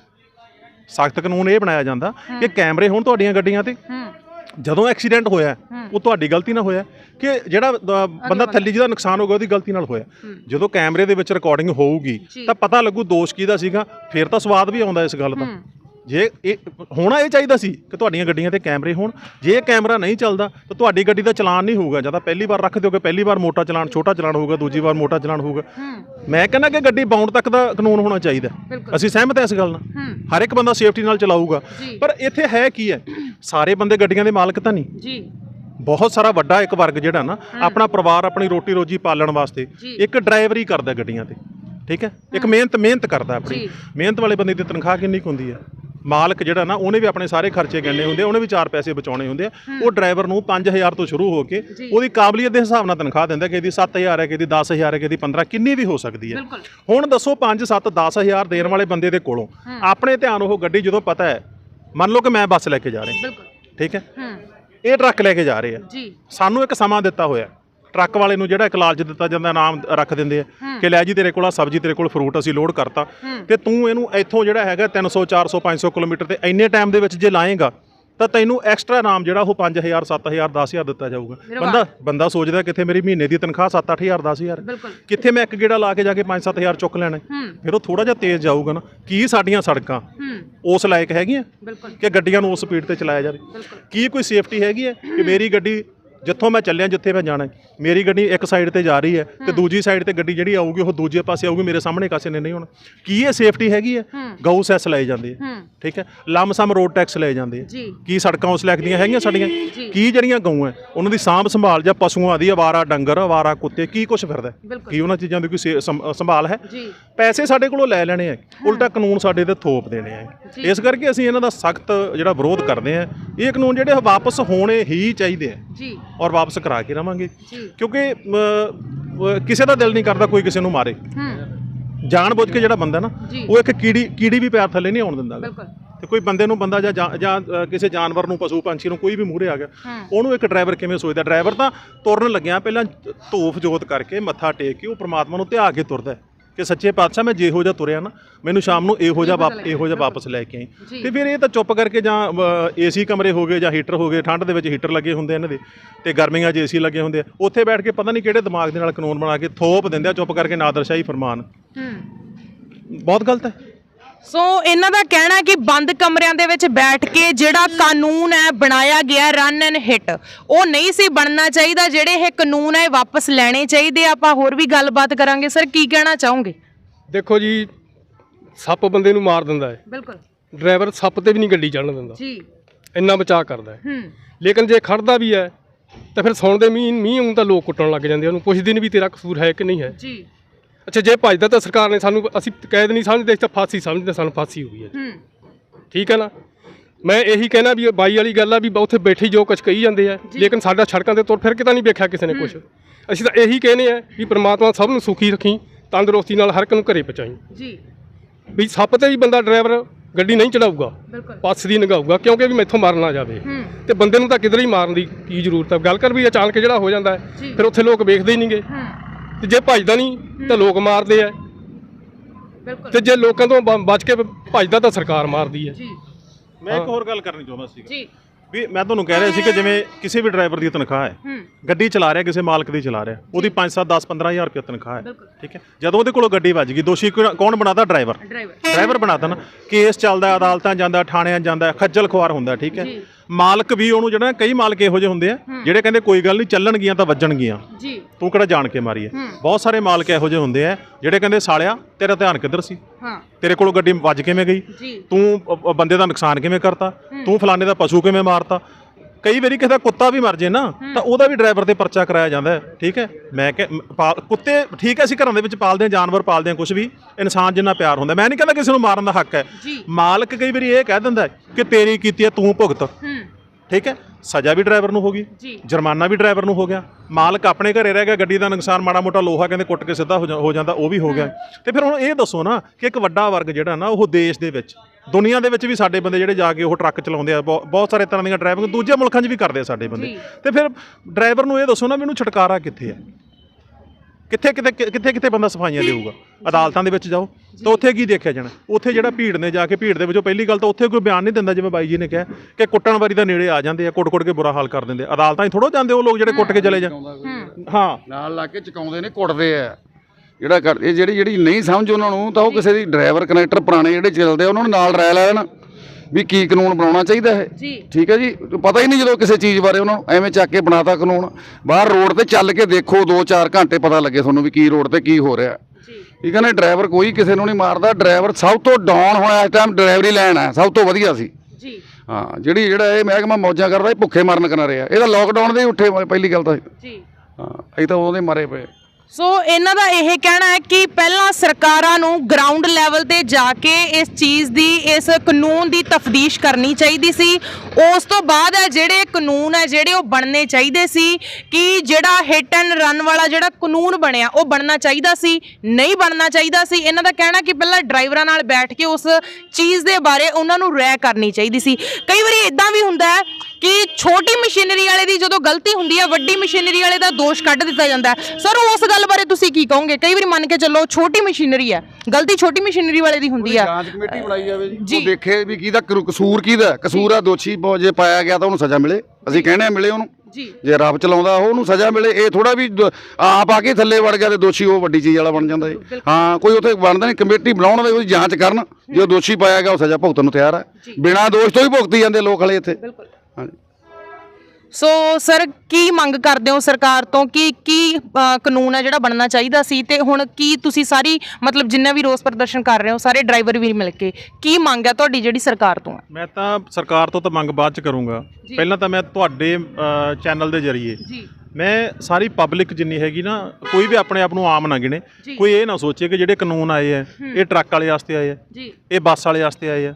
ਸਖਤ ਕਾਨੂੰਨ ਇਹ ਬਣਾਇਆ ਜਾਂਦਾ ਕਿ ਕੈਮਰੇ ਹੋਣ ਤੁਹਾਡੀਆਂ ਗੱਡੀਆਂ ਤੇ। ਜਦੋਂ ਐਕਸੀਡੈਂਟ ਹੋਇਆ ਉਹ ਤੁਹਾਡੀ ਗਲਤੀ ਨਾਲ ਹੋਇਆ ਕਿ ਜਿਹੜਾ ਬੰਦਾ ਥੱਲੇ ਜਿਹਦਾ ਨੁਕਸਾਨ ਹੋ ਗਿਆ ਉਹਦੀ ਗਲਤੀ ਨਾਲ ਹੋਇਆ। ਜਦੋਂ ਕੈਮਰੇ ਦੇ ਵਿੱਚ ਰਿਕਾਰਡਿੰਗ ਹੋਊਗੀ। ਤਾਂ ਪਤਾ ਲੱਗੂ ਦੋਸ਼ ਕਿਹਦਾ ਸੀਗਾ ਫਿਰ ਤਾਂ ਸਵਾਦ ਵੀ ਆਉਂਦਾ ਇਸ ਗੱਲ ਦਾ। ਜੇ ਇਹ ਹੋਣਾ ਇਹ ਚਾਹੀਦਾ ਸੀ ਕਿ ਤੁਹਾਡੀਆਂ ਗੱਡੀਆਂ ਤੇ ਕੈਮਰੇ ਹੋਣ ਜੇ ਕੈਮਰਾ ਨਹੀਂ ਚੱਲਦਾ ਤਾਂ ਤੁਹਾਡੀ ਗੱਡੀ ਦਾ ਚਲਾਨ ਨਹੀਂ ਹੋਊਗਾ। ਜਾਂ ਤਾਂ ਪਹਿਲੀ ਵਾਰ ਰੱਖ ਦਿਓਗੇ ਪਹਿਲੀ ਵਾਰ ਮੋਟਾ ਚਲਾਨ ਛੋਟਾ ਚਲਾਨ ਹੋਊਗਾ ਦੂਜੀ ਵਾਰ ਮੋਟਾ ਚਲਾਨ ਹੋਊਗਾ। ਹੂੰ। ਮੈਂ ਕਹਿੰਦਾ ਕਿ ਗੱਡੀ ਬਾਉਂਡ ਤੱਕ ਦਾ ਕਾਨੂੰਨ ਹੋਣਾ ਚਾਹੀਦਾ। ਅਸੀਂ ਸਹਿਮਤ ਹਾਂ ਇਸ ਗੱਲ ਨਾਲ। ਹੂੰ। ਹਰ ਇੱਕ ਬੰਦਾ ਸੇਫਟੀ ਨਾਲ ਚਲਾਊਗਾ। ਪਰ ਇੱਥੇ ਹੈ ਕੀ ਹੈ? ਸਾਰੇ ਬੰਦੇ ਗੱਡੀਆਂ ਦੇ ਮਾਲਕ ਤਾਂ ਨਹੀਂ। ਜੀ। ਬਹੁਤ ਸਾਰਾ ਵੱਡਾ ਇੱਕ ਵਰਗ ਜਿਹੜਾ ਨਾ ਆਪਣਾ ਪਰਿਵਾਰ ਆਪਣੀ ਰੋਟੀ ਰੋਜੀ ਪਾਲਣ ਵਾਸਤੇ। ਇੱਕ ਡਰਾਈਵਰੀ ਕਰਦਾ ਗੱਡੀਆਂ ਤੇ। ਠੀਕ ਹੈ? ਇੱਕ ਮਿਹਨਤ ਮਿਹਨਤ ਕਰਦਾ ਆਪਣੀ। ਮਿਹਨਤ ਵਾਲੇ ਬੰਦੇ ਦੀ ਤਨਖਾਹ ਕਿੰਨੀ ਕੁ ਹੁੰਦੀ ਹੈ? ਮਾਲਕ ਜਿਹੜਾ ਨਾ ਉਹਨੇ ਵੀ ਆਪਣੇ ਸਾਰੇ ਖਰਚੇ ਗੰਨੇ ਹੁੰਦੇ ਆ ਉਹਨੇ ਵੀ 4 ਪੈਸੇ ਬਚਾਉਣੇ ਹੁੰਦੇ ਆ। ਉਹ ਡਰਾਈਵਰ ਨੂੰ 5000 ਤੋਂ ਸ਼ੁਰੂ ਹੋ ਕੇ। ਉਹਦੀ ਕਾਬਲੀਅਤ ਦੇ ਹਿਸਾਬ ਨਾਲ ਤਨਖਾਹ ਦਿੰਦਾ ਕਿ ਇਹਦੀ 7000 ਹੈ ਕਿ ਇਹਦੀ 10000 ਹੈ ਕਿ ਇਹਦੀ 15 ਕਿੰਨੀ ਵੀ ਹੋ ਸਕਦੀ ਹੈ। ਬਿਲਕੁਲ। ਹੁਣ ਦੱਸੋ 5 7 10000 ਦੇਣ ਵਾਲੇ ਬੰਦੇ ਦੇ ਕੋਲੋਂ ਆਪਣੇ ਧਿਆਨ ਉਹ ਗੱਡੀ ਜਦੋਂ ਪਤਾ ਹੈ ਮੰਨ ਲਓ ਕਿ ਮੈਂ ਬੱਸ ਲੈ ਕੇ ਜਾ ਰਿਹਾ। ਬਿਲਕੁਲ। ਠੀਕ ਹੈ? ਹੂੰ। ਇਹ ਟਰੱਕ ਲੈ ਕੇ ਜਾ ਰਹੇ ਆ। ਜੀ। ਸਾਨੂੰ ਇੱਕ ਸਮਾਂ ਦਿੱਤਾ ਹੋਇਆ। ਟਰੱਕ ਵਾਲੇ ਨੂੰ ਜਿਹੜਾ ਇੱਕ ਲਾਲਚ ਦਿੱਤਾ ਜਾਂਦਾ ਨਾਮ ਰੱਖ ਦਿੰਦੇ ਆ ਕਿ ਲੈ ਜੀ ਤੇਰੇ ਕੋਲ ਆ ਸਬਜ਼ੀ ਤੇਰੇ ਕੋਲ ਫਰੂਟ ਅਸੀਂ ਲੋਡ ਕਰਤਾ। ਤੇ ਤੂੰ ਇਹਨੂੰ ਇੱਥੋਂ ਜਿਹੜਾ ਹੈਗਾ 300 400 500 ਕਿਲੋਮੀਟਰ ਤੇ ਇੰਨੇ ਟਾਈਮ ਦੇ ਵਿੱਚ ਜੇ ਲਾਏਗਾ ਤਾਂ ਤੈਨੂੰ ਐਕਸਟਰਾ ਨਾਮ ਜਿਹੜਾ ਉਹ 5000 7000 10000 ਦਿੱਤਾ ਜਾਊਗਾ। ਬੰਦਾ ਬੰਦਾ ਸੋਚਦਾ ਕਿੱਥੇ ਮੇਰੀ ਮਹੀਨੇ ਦੀ ਤਨਖਾਹ 7-8000 10000 ਬਿਲਕੁਲ। ਕਿੱਥੇ ਮੈਂ ਇੱਕ ਗੇੜਾ ਲਾ ਕੇ ਜਾ ਕੇ 5-7000 ਚੁੱਕ ਲੈਣਾ ਫਿਰ ਉਹ ਥੋੜਾ ਜਿਹਾ ਤੇਜ਼ ਜਾਊਗਾ ਨਾ। ਕੀ ਸਾਡੀਆਂ ਸੜਕਾਂ? ਉਸ ਲਾਇਕ ਹੈਗੀਆਂ? ਕਿ ਗੱਡੀਆਂ ਨੂੰ ਉਸ ਸਪੀਡ ਤੇ ਚਲਾਇਆ ਜਾਵੇ? ਕੀ ਕੋਈ ਸੇਫਟੀ ਹੈਗੀ ਹੈ? ਕਿ ਮੇਰੀ ਗੱਡੀ ਜਿੱਥੋਂ ਮੈਂ ਚੱਲਿਆ ਜਿੱਥੇ ਮੈਂ ਜਾਣਾ ਹੈ, ਮੇਰੀ ਗੱਡੀ ਇੱਕ ਸਾਈਡ ਤੇ ਜਾ ਰਹੀ ਹੈ ਤੇ ਦੂਜੀ ਸਾਈਡ ਤੇ ਗੱਡੀ ਜਿਹੜੀ ਆਊਗੀ ਉਹ ਦੂਜੇ ਪਾਸੇ ਆਊਗੀ ਮੇਰੇ ਸਾਹਮਣੇ ਕਾਸੇ ਨੇ ਨਹੀਂ ਹੋਣਾ। ਕੀ ਇਹ ਸੇਫਟੀ ਹੈਗੀ ਹੈ? ਗਊ ਸੈਸ ਲਏ ਜਾਂਦੇ ਹੂੰ। ਠੀਕ ਹੈ? ਲਮਸਮ ਰੋਡ ਟੈਕਸ ਲਏ ਜਾਂਦੇ ਜੀ। ਕੀ ਸੜਕਾਂ ਉਸ ਲਾਇਕ ਦੀਆਂ ਹੈਗੀਆਂ ਸਾਡੀਆਂ। ਕੀ ਜਿਹੜੀਆਂ ਗਊ ਹੈ ਉਹਨਾਂ ਦੀ ਸਾਂਭ ਸੰਭਾਲ ਜਾਂ ਪਸ਼ੂਆਂ ਦੀ ਆਵਾਰਾ ਡੰਗਰ ਆਵਾਰਾ ਕੁੱਤੇ ਕੀ ਕੁਝ ਫਿਰਦਾ ਹੈ? ਬਿਲਕੁਲ। ਕੀ ਉਹਨਾਂ ਚੀਜ਼ਾਂ ਦੀ ਕੋਈ ਸੇ- ਸੰਭ- ਸੰਭਾਲ ਹੈ? ਜੀ। ਪੈਸੇ ਸਾਡੇ ਕੋਲੋਂ ਲੈ ਲੈਣੇ ਆ ਉਲਟਾ ਕਾਨੂੰਨ ਸਾਡੇ ਤੇ ਥੋਪ ਦੇਣੇ ਆ ਜੀ। ਇਸ ਕਰਕੇ ਅਸੀਂ ਇਹਨਾਂ ਦਾ ਸਖਤ ਜਿਹੜਾ ਵਿਰੋਧ ਕਰਦੇ ਆ ਇਹ ਕਾਨੂੰਨ ਜਿਹੜੇ ਵਾਪਸ ਹੋਣੇ ਹੀ ਚਾਹੀਦੇ ਆ ਜੀ। ਔਰ ਵਾਪਸ ਕਰਾ ਕੇ ਰਵਾਂਗੇ। ਕਿਉਂਕਿ ਕਿਸੇ ਦਾ ਦਿਲ ਨਹੀਂ ਕਰਦਾ ਕੋਈ ਕਿਸੇ ਨੂੰ ਮਾਰੇ। ਜਾਣ ਬੁੱਝ ਕੇ ਜਿਹੜਾ ਬੰਦਾ ਨਾ। ਉਹ ਇੱਕ ਕੀੜੀ ਕੀੜੀ ਵੀ ਪੈਰ ਥੱਲੇ ਨਹੀਂ ਆਉਣ ਦਿੰਦਾ। ਬਿਲਕੁਲ। ਤੇ ਕੋਈ ਬੰਦੇ ਨੂੰ ਬੰਦਾ ਜਾਂ ਜਾਂ- ਕਿਸੇ ਜਾਨਵਰ ਨੂੰ ਪਸ਼ੂ ਪੰਛੀ ਨੂੰ ਕੋਈ ਵੀ ਮੂਹਰੇ ਆ ਗਿਆ। ਉਹਨੂੰ ਇੱਕ ਡਰਾਈਵਰ ਕਿਵੇਂ ਸੋਚਦਾ? ਡਰਾਈਵਰ ਤਾਂ ਤੁਰਨ ਲੱਗਿਆ ਪਹਿਲਾਂ ਧੂਫ ਜੋਤ ਕਰਕੇ ਮੱਥਾ ਟੇਕ ਕੇ ਉਹ ਪ੍ਰਮਾਤਮਾ ਨੂੰ ਧਿਆ ਕੇ ਤੁਰਦਾ ਹੈ। ਕਿ ਸੱਚੇ ਪਾਤਸ਼ਾਹ ਮੈਂ ਜਿਹੋ ਜਿਹਾ ਤੁਰਿਆ ਨਾ ਮੈਨੂੰ ਸ਼ਾਮ ਨੂੰ ਇਹੋ ਜਿਹਾ ਵਾਪ ਇਹੋ ਜਿਹਾ ਵਾਪਸ ਲੈ ਕੇ ਆਈ। ਤੇ ਫਿਰ ਇਹ ਤਾਂ ਚੁੱਪ ਕਰਕੇ ਜਾਂ ਏਸੀ ਕਮਰੇ ਹੋ ਗਏ ਜਾਂ ਹੀਟਰ ਹੋ ਗਏ ਠੰਡ ਦੇ ਵਿੱਚ ਹੀਟਰ ਲੱਗੇ ਹੁੰਦੇ ਆ ਇਹਨਾਂ ਦੇ ਤੇ ਗਰਮੀਆਂ 'ਚ ਏਸੀ ਲੱਗੇ ਹੁੰਦੇ ਆ। ਉੱਥੇ ਬੈਠ ਕੇ ਪਤਾ ਨਹੀਂ ਕਿਹੜੇ ਦਿਮਾਗ ਦੇ ਨਾਲ ਕਾਨੂੰਨ ਬਣਾ ਕੇ ਥੋਪ ਦਿੰਦੇ ਆ ਚੁੱਪ ਕਰਕੇ ਨਾਦਰਸ਼ਾਹੀ ਫਰਮਾਨ। ਹੂੰ। ਬਹੁਤ ਗਲਤ ਹੈ। ਸੋ ਇਹਨਾਂ ਦਾ ਕਹਿਣਾ ਹੈ ਕਿ ਬੰਦ ਕਮਰਿਆਂ ਦੇ ਵਿੱਚ ਬੈਠ ਕੇ ਜਿਹੜਾ ਕਾਨੂੰਨ ਹੈ ਬਣਾਇਆ ਗਿਆ ਰਨ ਐਂਡ ਹਿੱਟ ਉਹ ਨਹੀਂ ਸੀ ਬਣਨਾ ਚਾਹੀਦਾ ਜਿਹੜੇ ਇਹ ਕਾਨੂੰਨ ਹੈ ਇਹ ਵਾਪਸ ਲੈਣੇ ਚਾਹੀਦੇ ਆ। ਆਪਾਂ ਹੋਰ ਵੀ ਗੱਲਬਾਤ ਕਰਾਂਗੇ। ਸਰ ਕੀ ਕਹਿਣਾ ਚਾਹੋਗੇ? ਦੇਖੋ ਜੀ ਸੱਪ ਬੰਦੇ ਨੂੰ ਮਾਰ ਦਿੰਦਾ ਹੈ। ਬਿਲਕੁਲ। ਡਰਾਈਵਰ ਸੱਪ ਤੇ ਵੀ ਨਹੀਂ ਗੱਡੀ ਚੜਨ ਦਿੰਦਾ। ਜੀ। ਇੰਨਾ ਬਚਾਅ ਕਰਦਾ ਹੈ। ਹੂੰ। ਲੇਕਿਨ ਜੇ ਖੜਦਾ ਵੀ ਹੈ ਤਾਂ ਫਿਰ ਸੌਣ ਦੇ ਮੀਂਹ ਮੀਂਹ ਨੂੰ ਤਾਂ ਲੋਕ ਕੁੱਟਣ ਲੱਗ ਜਾਂਦੇ ਆ, ਉਹਨੂੰ ਪੁੱਛਦੇ ਨਹੀਂ ਵੀ ਤੇਰਾ ਕਸੂਰ ਹੈ ਕਿ ਨਹੀਂ ਹੈ। ਜੀ। ਅੱਛਾ ਜੇ ਭੱਜਦਾ ਤਾਂ ਸਰਕਾਰ ਨੇ ਸਾਨੂੰ ਅਸੀਂ ਕੈਦ ਨਹੀਂ ਸਮਝਦੇ ਅਸੀਂ ਤਾਂ ਫਾਂਸੀ ਸਮਝਦੇ ਸਾਨੂੰ ਫਾਂਸੀ ਹੋ ਗਈ ਹੈ। ਹੂੰ। ਠੀਕ ਹੈ ਨਾ? ਮੈਂ ਇਹੀ ਕਹਿਣਾ ਵੀ ਇਹ ਬਾਈ ਵਾਲੀ ਗੱਲ ਆ ਵੀ ਉੱਥੇ ਬੈਠੀ ਜੋ ਕੁਝ ਕਹੀ ਜਾਂਦੇ ਆ ਲੇਕਿਨ ਸਾਡਾ ਸੜਕਾਂ ਤੇ ਤੁਰ ਫਿਰ ਕੇ ਤਾਂ ਨਹੀਂ ਵੇਖਿਆ ਕਿਸੇ ਨੇ ਕੁਝ ਅਸੀਂ ਤਾਂ ਇਹੀ ਕਹਿੰਦੇ ਆ ਵੀ ਪ੍ਰਮਾਤਮਾ ਸਭ ਨੂੰ ਸੁਖੀ ਰੱਖੀ ਤੰਦਰੁਸਤੀ ਨਾਲ ਹਰ ਇੱਕ ਨੂੰ ਘਰੇ ਪਹੁੰਚਾਈ। ਜੀ। ਵੀ ਸੱਪ ਤੇ ਵੀ ਬੰਦਾ ਡਰਾਈਵਰ ਗੱਡੀ ਨਹੀਂ ਚੜਾਊਗਾ ਪਾਸ ਦੀ ਨਗਾਊਗਾ ਕਿਉਂਕਿ ਵੀ ਮੈਥੋਂ ਮਾਰਨ ਨਾ ਜਾਵੇ। ਤੇ ਬੰਦੇ ਨੂੰ ਤਾਂ ਕਿਧਰ ਹੀ ਮਾਰਨ ਦੀ ਕੀ ਜ਼ਰੂਰਤ ਹੈ ਗੱਲ ਕਰ ਵੀ ਅਚਾਨਕ ਜਿਹੜਾ ਹੋ ਜਾਂਦਾ। ਫਿਰ ਉੱਥੇ ਲੋਕ ਵੇਖਦੇ ਹੀ ਨਹੀਂਗੇ। ਤੇ ਜੇ ਭੱਜਦਾ ਨਹੀਂ ਤਾਂ ਲੋਕ ਮਾਰਦੇ ਆ। ਬਿਲਕੁਲ। ਤੇ ਜੇ ਲੋਕਾਂ ਤੋਂ ਬ- ਬਚ ਕੇ ਭੱਜਦਾ ਤਾਂ ਸਰਕਾਰ ਮਾਰਦੀ ਹੈ ਜੀ। ਮੈਂ ਇੱਕ ਹੋਰ ਗੱਲ ਕਰਨੀ ਚਾਹੁੰਦਾ ਸੀਗਾ। ਜੀ। ਵੀ ਮੈਂ ਤੁਹਾਨੂੰ ਕਹਿ ਰਿਹਾ ਸੀ ਕਿ ਜਿਵੇਂ ਕਿਸੇ ਵੀ ਡਰਾਈਵਰ ਦੀ ਤਨਖਾਹ ਹੈ। ਹੂੰ। ਗੱਡੀ ਚਲਾ ਰਿਹਾ ਕਿਸੇ ਮਾਲਕ ਦੀ ਚਲਾ ਰਿਹਾ। ਉਹਦੀ 5 7 10 15000 ਰੁਪਏ ਤਨਖਾਹ ਹੈ। ਬਿਲਕੁਲ। ਠੀਕ ਹੈ? ਜਦੋਂ ਉਹਦੇ ਕੋਲੋਂ ਗੱਡੀ ਵੱਜ ਗਈ ਦੋਸ਼ੀ ਕੌਣ- ਕੌਣ ਬਣਾਦਾ ਡਰਾਈਵਰ। ਡਰਾਈਵਰ। ਡਰਾਈਵਰ ਬਣਾਤਾ ਨਾ। ਕੇਸ ਚੱਲਦਾ ਅਦਾਲਤਾਂ ਜਾਂਦਾ ਥਾਣਿਆਂ ਜਾਂਦਾ ਖੱਜਲ ਖੁਆਰ ਹੁੰਦਾ ਠੀਕ ਹੈ? ਜੀ। ਮਾਲਕ ਵੀ ਉਹਨੂੰ ਜਿਹੜਾ ਕਈ ਮਾਲਕ ਇਹੋ ਜਿਹੇ ਹੁੰਦੇ ਆ ਜਿਹੜੇ ਕਹਿੰਦੇ ਕੋਈ ਗੱਲ ਨਹੀਂ ਚੱਲਣਗੀਆਂ ਤਾਂ ਵੱਜਣਗੀਆਂ ਜੀ। ਤੂੰ ਕਿਹੜਾ ਜਾਣ ਕੇ ਮਾਰੀ ਹੈ। ਬਹੁਤ ਸਾਰੇ ਮਾਲਕ ਇਹੋ ਜਿਹੇ ਹੁੰਦੇ ਆ ਜਿਹੜੇ ਕਹਿੰਦੇ ਸਾਲਿਆ ਤੇਰਾ ਧਿਆਨ ਕਿੱਧਰ ਸੀ? ਹਾਂ। ਤੇਰੇ ਕੋਲੋਂ ਗੱਡੀ ਵੱਜ ਕਿਵੇਂ ਗਈ? ਜੀ। ਤੂੰ ਬੰਦੇ ਦਾ ਨੁਕਸਾਨ ਕਿਵੇਂ ਕਰਤਾ? ਤੂੰ ਫਲਾਣੇ ਦਾ ਪਸ਼ੂ ਕਿਵੇਂ ਮਾਰਤਾ? ਕਈ ਵਾਰੀ ਕਿਸੇ ਦਾ ਕੁੱਤਾ ਵੀ ਮਰ ਜੇ ਨਾ ਤਾਂ ਉਹਦਾ ਵੀ ਡਰਾਈਵਰ ਤੇ ਪਰਚਾ ਕਰਾਇਆ ਜਾਂਦਾ ਹੈ ਠੀਕ ਹੈ? ਮੈਂ ਕਿ ਕੁੱਤੇ ਠੀਕ ਹੈ ਅਸੀਂ ਘਰਾਂ ਦੇ ਵਿੱਚ ਪਾਲਦੇ ਹਾਂ ਜਾਨਵਰ ਪਾਲਦੇ ਹਾਂ ਕੁਝ ਵੀ ਇਨਸਾਨ ਜਿੰਨਾ ਪਿਆਰ ਹੁੰਦਾ। ਮੈਂ ਨਹੀਂ ਕਹਿੰਦਾ ਕਿਸੇ ਨੂੰ ਮਾਰਨ ਦਾ ਹੱਕ ਹੈ। ਮਾਲਕ ਕਈ ਵਾਰੀ ਇਹ ਕਹਿ ਦਿੰਦਾ ਕਿ ਤੇਰੀ ਕੀਤੀ ਹੈ ਤੂੰ ਭੁਗਤ। ਠੀਕ ਹੈ? ਸਜ਼ਾ ਵੀ ਡਰਾਈਵਰ ਨੂੰ ਹੋ ਗਈ। ਜੁਰਮਾਨਾ ਵੀ ਡਰਾਈਵਰ ਨੂੰ ਹੋ ਗਿਆ। ਮਾਲਕ ਆਪਣੇ ਘਰੇ ਰਹਿ ਗਿਆ ਗੱਡੀ ਦਾ ਨੁਕਸਾਨ ਮਾੜਾ ਮੋਟਾ ਲੋਹਾ ਕਹਿੰਦੇ ਕੁੱਟ ਕੇ ਸਿੱਧਾ ਹੋ ਜਾਂਦਾ ਉਹ ਵੀ ਹੋ ਗਿਆ। ਤੇ ਫਿਰ ਹੁਣ ਇਹ ਦੱਸੋ ਨਾ ਕਿ ਇੱਕ ਵੱਡਾ ਵਰਗ ਜਿਹੜਾ ਨਾ ਉਹ ਦੇਸ਼ ਦੇ ਵਿੱਚ ਦੁਨੀਆ ਦੇ ਵਿੱਚ ਵੀ ਸਾਡੇ ਬੰਦੇ ਜਿਹੜੇ ਜਾ ਕੇ ਉਹ ਟਰੱਕ ਚਲਾਉਂਦੇ ਆ ਬਹੁ- ਬਹੁਤ ਸਾਰੇ ਤਰ੍ਹਾਂ ਦੀਆਂ ਡਰਾਈਵਿੰਗ ਦੂਜੇ ਮੁਲਕਾਂ 'ਚ ਵੀ ਕਰਦੇ ਆ ਸਾਡੇ ਬੰਦੇ। ਜੀ। ਤੇ ਫਿਰ ਡਰਾਈਵਰ ਨੂੰ ਇਹ ਦੱਸੋ ਨਾ ਮੈਨੂੰ ਛੁਟਕਾਰਾ ਕਿੱਥੇ ਹੈ ਕਿੱਥੇ ਕਿੱਥੇ ਕਿੱਥੇ ਕਿੱਥੇ ਬੰਦਾ ਸਫਾਈਆਂ ਦੇਊਗਾ? ਅਦਾਲਤਾਂ ਦੇ ਵਿੱਚ ਜਾਓ ਤਾਂ ਉੱਥੇ ਕੀ ਦੇਖਿਆ ਜਾਣਾ? ਉੱਥੇ ਜਿਹੜਾ ਭੀੜ ਨੇ ਜਾ ਕੇ ਭੀੜ ਦੇ ਵਿੱਚੋਂ ਪਹਿਲੀ ਗੱਲ ਤਾਂ ਉੱਥੇ ਕੋਈ ਬਿਆਨ ਨਹੀਂ ਦਿੰਦਾ ਜਿਵੇਂ ਬਾਈ ਜੀ ਨੇ ਕਿਹਾ ਕਿ ਕੁੱਟਣ ਵਾਰੀ ਤਾਂ ਨੇੜੇ ਆ ਜਾਂਦੇ ਆ ਕੁੱਟ-ਕੁੱਟ ਕੇ ਬੁਰਾ ਹਾਲ ਕਰ ਦਿੰਦੇ ਆ। ਅਦਾਲਤਾਂ 'ਚ ਥੋੜੋ ਜਾਂਦੇ ਉਹ ਲੋਕ ਜਿਹੜੇ ਕੁੱਟ ਕੇ ਚਲੇ ਜਾ ਹਾਂ। ਨਾਲ ਲਾ ਕੇ ਚਕਾਉਂਦੇ ਨੇ ਕੁੱਟਦੇ ਆ। ਜਿਹੜਾ ਕਰ ਇਹ ਜਿਹੜੀ ਜਿਹੜੀ ਨਹੀਂ ਸਮਝ ਉਹਨਾਂ ਨੂੰ ਤਾਂ ਉਹ ਕਿਸੇ ਦੀ ਡਰਾਈਵਰ ਕਨੈਕਟਰ ਪੁਰਾਣੇ ਜਿਹੜੇ ਚੱਲਦੇ ਆ ਉਹਨਾਂ ਨੂੰ ਨਾਲ ਰਾਇ ਲੈਣ ਵੀ ਕੀ ਕਾਨੂੰਨ ਬਣਾਉਣਾ ਚਾਹੀਦਾ ਹੈ ਠੀਕ ਹੈ ਜੀ? ਪਤਾ ਹੀ ਨਹੀਂ ਜਦੋਂ ਕਿਸੇ ਚੀਜ਼ ਬਾਰੇ ਉਹਨਾਂ ਨੂੰ ਐਵੇਂ ਚੱਕ ਕੇ ਬਣਾਤਾ ਕਾਨੂੰਨ। ਬਾਹਰ ਰੋਡ ਤੇ ਚੱਲ ਕੇ ਦੇਖੋ 2-4 ਘੰਟੇ ਪਤਾ ਲੱਗੇ ਤੁਹਾਨੂੰ ਵੀ ਕੀ ਰੋਡ ਤੇ ਕੀ ਹੋ ਰਿਹਾ। ਠੀਕ ਹੈ ਨਾ ਡਰਾਈਵਰ ਕੋਈ ਕਿਸੇ ਨੂੰ ਨਹੀਂ ਮਾਰਦਾ। ਡਰਾਈਵਰ ਸਭ ਤੋਂ ਡਾਊਨ ਹੋਇਆ ਇਸ ਟਾਈਮ ਡਰਾਈਵਰੀ ਲੈਣ ਹੈ ਸਭ ਤੋਂ ਵਧੀਆ ਸੀ। ਜੀ। ਹਾਂ ਜਿਹੜੀ ਜਿਹੜਾ ਇਹ ਮਹਿਕਮਾ ਮੌਜਾਂ ਕਰਦਾ ਇਹ ਭੁੱਖੇ ਮਰਨ ਕਨਾ ਰਿਹਾ ਇਹ ਤਾਂ ਲੋਕਡਾਊਨ ਦੇ ਉੱਠੇ ਪਹਿਲੀ ਗੱਲ ਤਾਂ ਇਹ। ਜੀ। ਹਾਂ ਅਸੀਂ ਤਾਂ ਉਹਦੇ ਮਰੇ ਪਏ। ਸੋ ਇਹਨਾਂ ਦਾ ਇਹ ਕਹਿਣਾ ਹੈ ਕਿ ਪਹਿਲਾਂ ਸਰਕਾਰਾਂ ਨੂੰ ਗਰਾਊਂਡ ਲੈਵਲ ਤੇ ਜਾ ਕੇ ਇਸ ਚੀਜ਼ ਦੀ, ਇਸ ਕਾਨੂੰਨ ਦੀ ਤਫਦੀਸ਼ ਕਰਨੀ ਚਾਹੀਦੀ ਸੀ। ਉਸ ਤੋਂ ਬਾਅਦ ਹੈ ਜਿਹੜੇ ਕਾਨੂੰਨ ਹੈ, ਜਿਹੜੇ ਉਹ ਬਣਨੇ ਚਾਹੀਦੇ ਸੀ ਕਿ ਜਿਹੜਾ ਹਿੱਟ ਐਂਡ ਰਨ ਵਾਲਾ ਜਿਹੜਾ ਕਾਨੂੰਨ ਬਣਿਆ, ਉਹ ਬਣਨਾ ਚਾਹੀਦਾ ਸੀ, ਨਹੀਂ ਬਣਨਾ ਚਾਹੀਦਾ ਸੀ। ਇਹਨਾਂ ਦਾ ਕਹਿਣਾ ਕਿ ਪਹਿਲਾਂ ਡਰਾਈਵਰਾਂ ਨਾਲ ਬੈਠ ਕੇ ਉਸ ਚੀਜ਼ ਦੇ ਬਾਰੇ ਉਹਨਾਂ ਨੂੰ ਰਾਇ ਕਰਨੀ ਚਾਹੀਦੀ ਸੀ। ਕਈ ਵਾਰੀ ਇਦਾਂ ਵੀ ਹੁੰਦਾ ਹੈ ਕਿ ਛੋਟੀ ਮਸ਼ੀਨਰੀ ਵਾਲੇ ਦੀ ਜਦੋਂ ਗਲਤੀ ਹੁੰਦੀ ਹੈ, ਵੱਡੀ ਮਸ਼ੀਨਰੀ ਵਾਲੇ ਦਾ ਦੋਸ਼ ਕੱਢ ਦਿੱਤਾ ਜਾਂਦਾ ਸਰ, ਉਸ ਗੱਲ ਬਾਰੇ ਤੁਸੀਂ ਕੀ ਕਹੋਗੇ? ਕਈ ਵਾਰੀ ਮੰਨ ਕੇ ਚੱਲੋ ਛੋਟੀ ਮਸ਼ੀਨਰੀ ਹੈ ਗਲਤੀ ਛੋਟੀ ਮਸ਼ੀਨਰੀ ਵਾਲੇ ਦੀ ਹੁੰਦੀ ਆ। ਜਾਂਚ ਕਮੇਟੀ ਬਣਾਈ ਜਾਵੇ ਜੀ। ਉਹ ਦੇਖੇ ਵੀ ਕਿਹਦਾ ਕਰੂ- ਕਸੂਰ ਕਿਹਦਾ ਹੈ। ਕਸੂਰ ਆ ਦੋਸ਼ੀ ਜੇ ਪਾਇਆ ਗਿਆ ਤਾਂ ਉਹਨੂੰ ਸਜ਼ਾ ਮਿਲੇ। ਅਸੀਂ ਕਹਿੰਦੇ ਆ ਮਿਲੇ ਉਹਨੂੰ। ਜੀ। ਜੇ ਰੱਬ ਚਲਾਉਂਦਾ ਉਹਨੂੰ ਸਜ਼ਾ ਮਿਲੇ। ਇਹ ਥੋੜਾ ਵੀ ਦ- ਆਪ ਆ ਕੇ ਥੱਲੇ ਵੜ ਗਿਆ ਤੇ ਦੋਸ਼ੀ ਉਹ ਵੱਡੀ ਚੀਜ਼ ਵਾਲਾ ਬਣ ਜਾਂਦਾ ਜੀ। ਹਾਂ ਕੋਈ ਉੱਥੇ ਬਣਦਾ ਨਹੀਂ। ਕਮੇਟੀ ਬਣਾਉਣ ਦੇ ਉਹਦੀ ਜਾਂਚ ਕਰਨ। ਜੇ ਦੋਸ਼ੀ ਪਾਇਆ ਗਿਆ ਉਹ ਸਜ਼ਾ ਭੁਗਤਣ ਨੂੰ ਤਿਆਰ ਹੈ ਬਿਨਾਂ ਦੋਸ਼ ਤੋਂ ਹੀ ਭੁਗਤੀ ਜਾਂਦੇ ਲੋਕ ਹਲੇ ਇੱਥੇ। ਬਿਲਕੁਲ। ਹਾਂਜੀ। ਸੋ ਸਰ ਕੀ ਮੰਗ ਕਰਦੇ ਹੋ ਸਰਕਾਰ ਤੋਂ? ਕਿ ਕੀ ਅ, ਕਾਨੂੰਨ ਹੈ ਜਿਹੜਾ ਬਣਨਾ ਚਾਹੀਦਾ ਸੀ? ਤੇ ਹੁਣ ਕੀ ਤੁਸੀਂ ਸਾਰੀ ਮਤਲਬ ਜਿੰਨਾ ਵੀ ਰੋਸ ਪ੍ਰਦਰਸ਼ਨ ਕਰ ਰਹੇ ਹੋ ਸਾਰੇ ਡਰਾਈਵਰ ਵੀ ਮਿਲ ਕੇ ਕੀ ਮੰਗ ਹੈ ਤੁਹਾਡੀ ਜਿਹੜੀ ਸਰਕਾਰ ਤੋਂ ਹੈ ਮੈਂ ਤਾਂ ਸਰਕਾਰ ਤੋਂ ਤਾਂ ਮੰਗ ਬਾਅਦ ਚ ਕਰੂੰਗਾ। ਪਹਿਲਾਂ ਤਾਂ ਮੈਂ ਤੁਹਾਡੇ ਚੈਨਲ ਦੇ ਜ਼ਰੀਏ ਜੀ। ਮੈਂ ਸਾਰੀ ਪਬਲਿਕ ਜਿੰਨੀ ਹੈਗੀ ਨਾ ਕੋਈ ਵੀ ਆਪਣੇ ਆਪ ਨੂੰ ਆਮ ਨਾ ਗਿਣੇ। ਜੀ। ਕੋਈ ਇਹ ਨਾ ਸੋਚੇ ਕਿ ਜਿਹੜੇ ਕਾਨੂੰਨ ਆਏ ਆ ਇਹ ਟਰੱਕ ਵਾਲੇ ਵਾਸਤੇ ਆਏ ਆ ਜੀ। ਇਹ ਬੱਸ ਵਾਲੇ ਵਾਸਤੇ ਆਏ ਆ।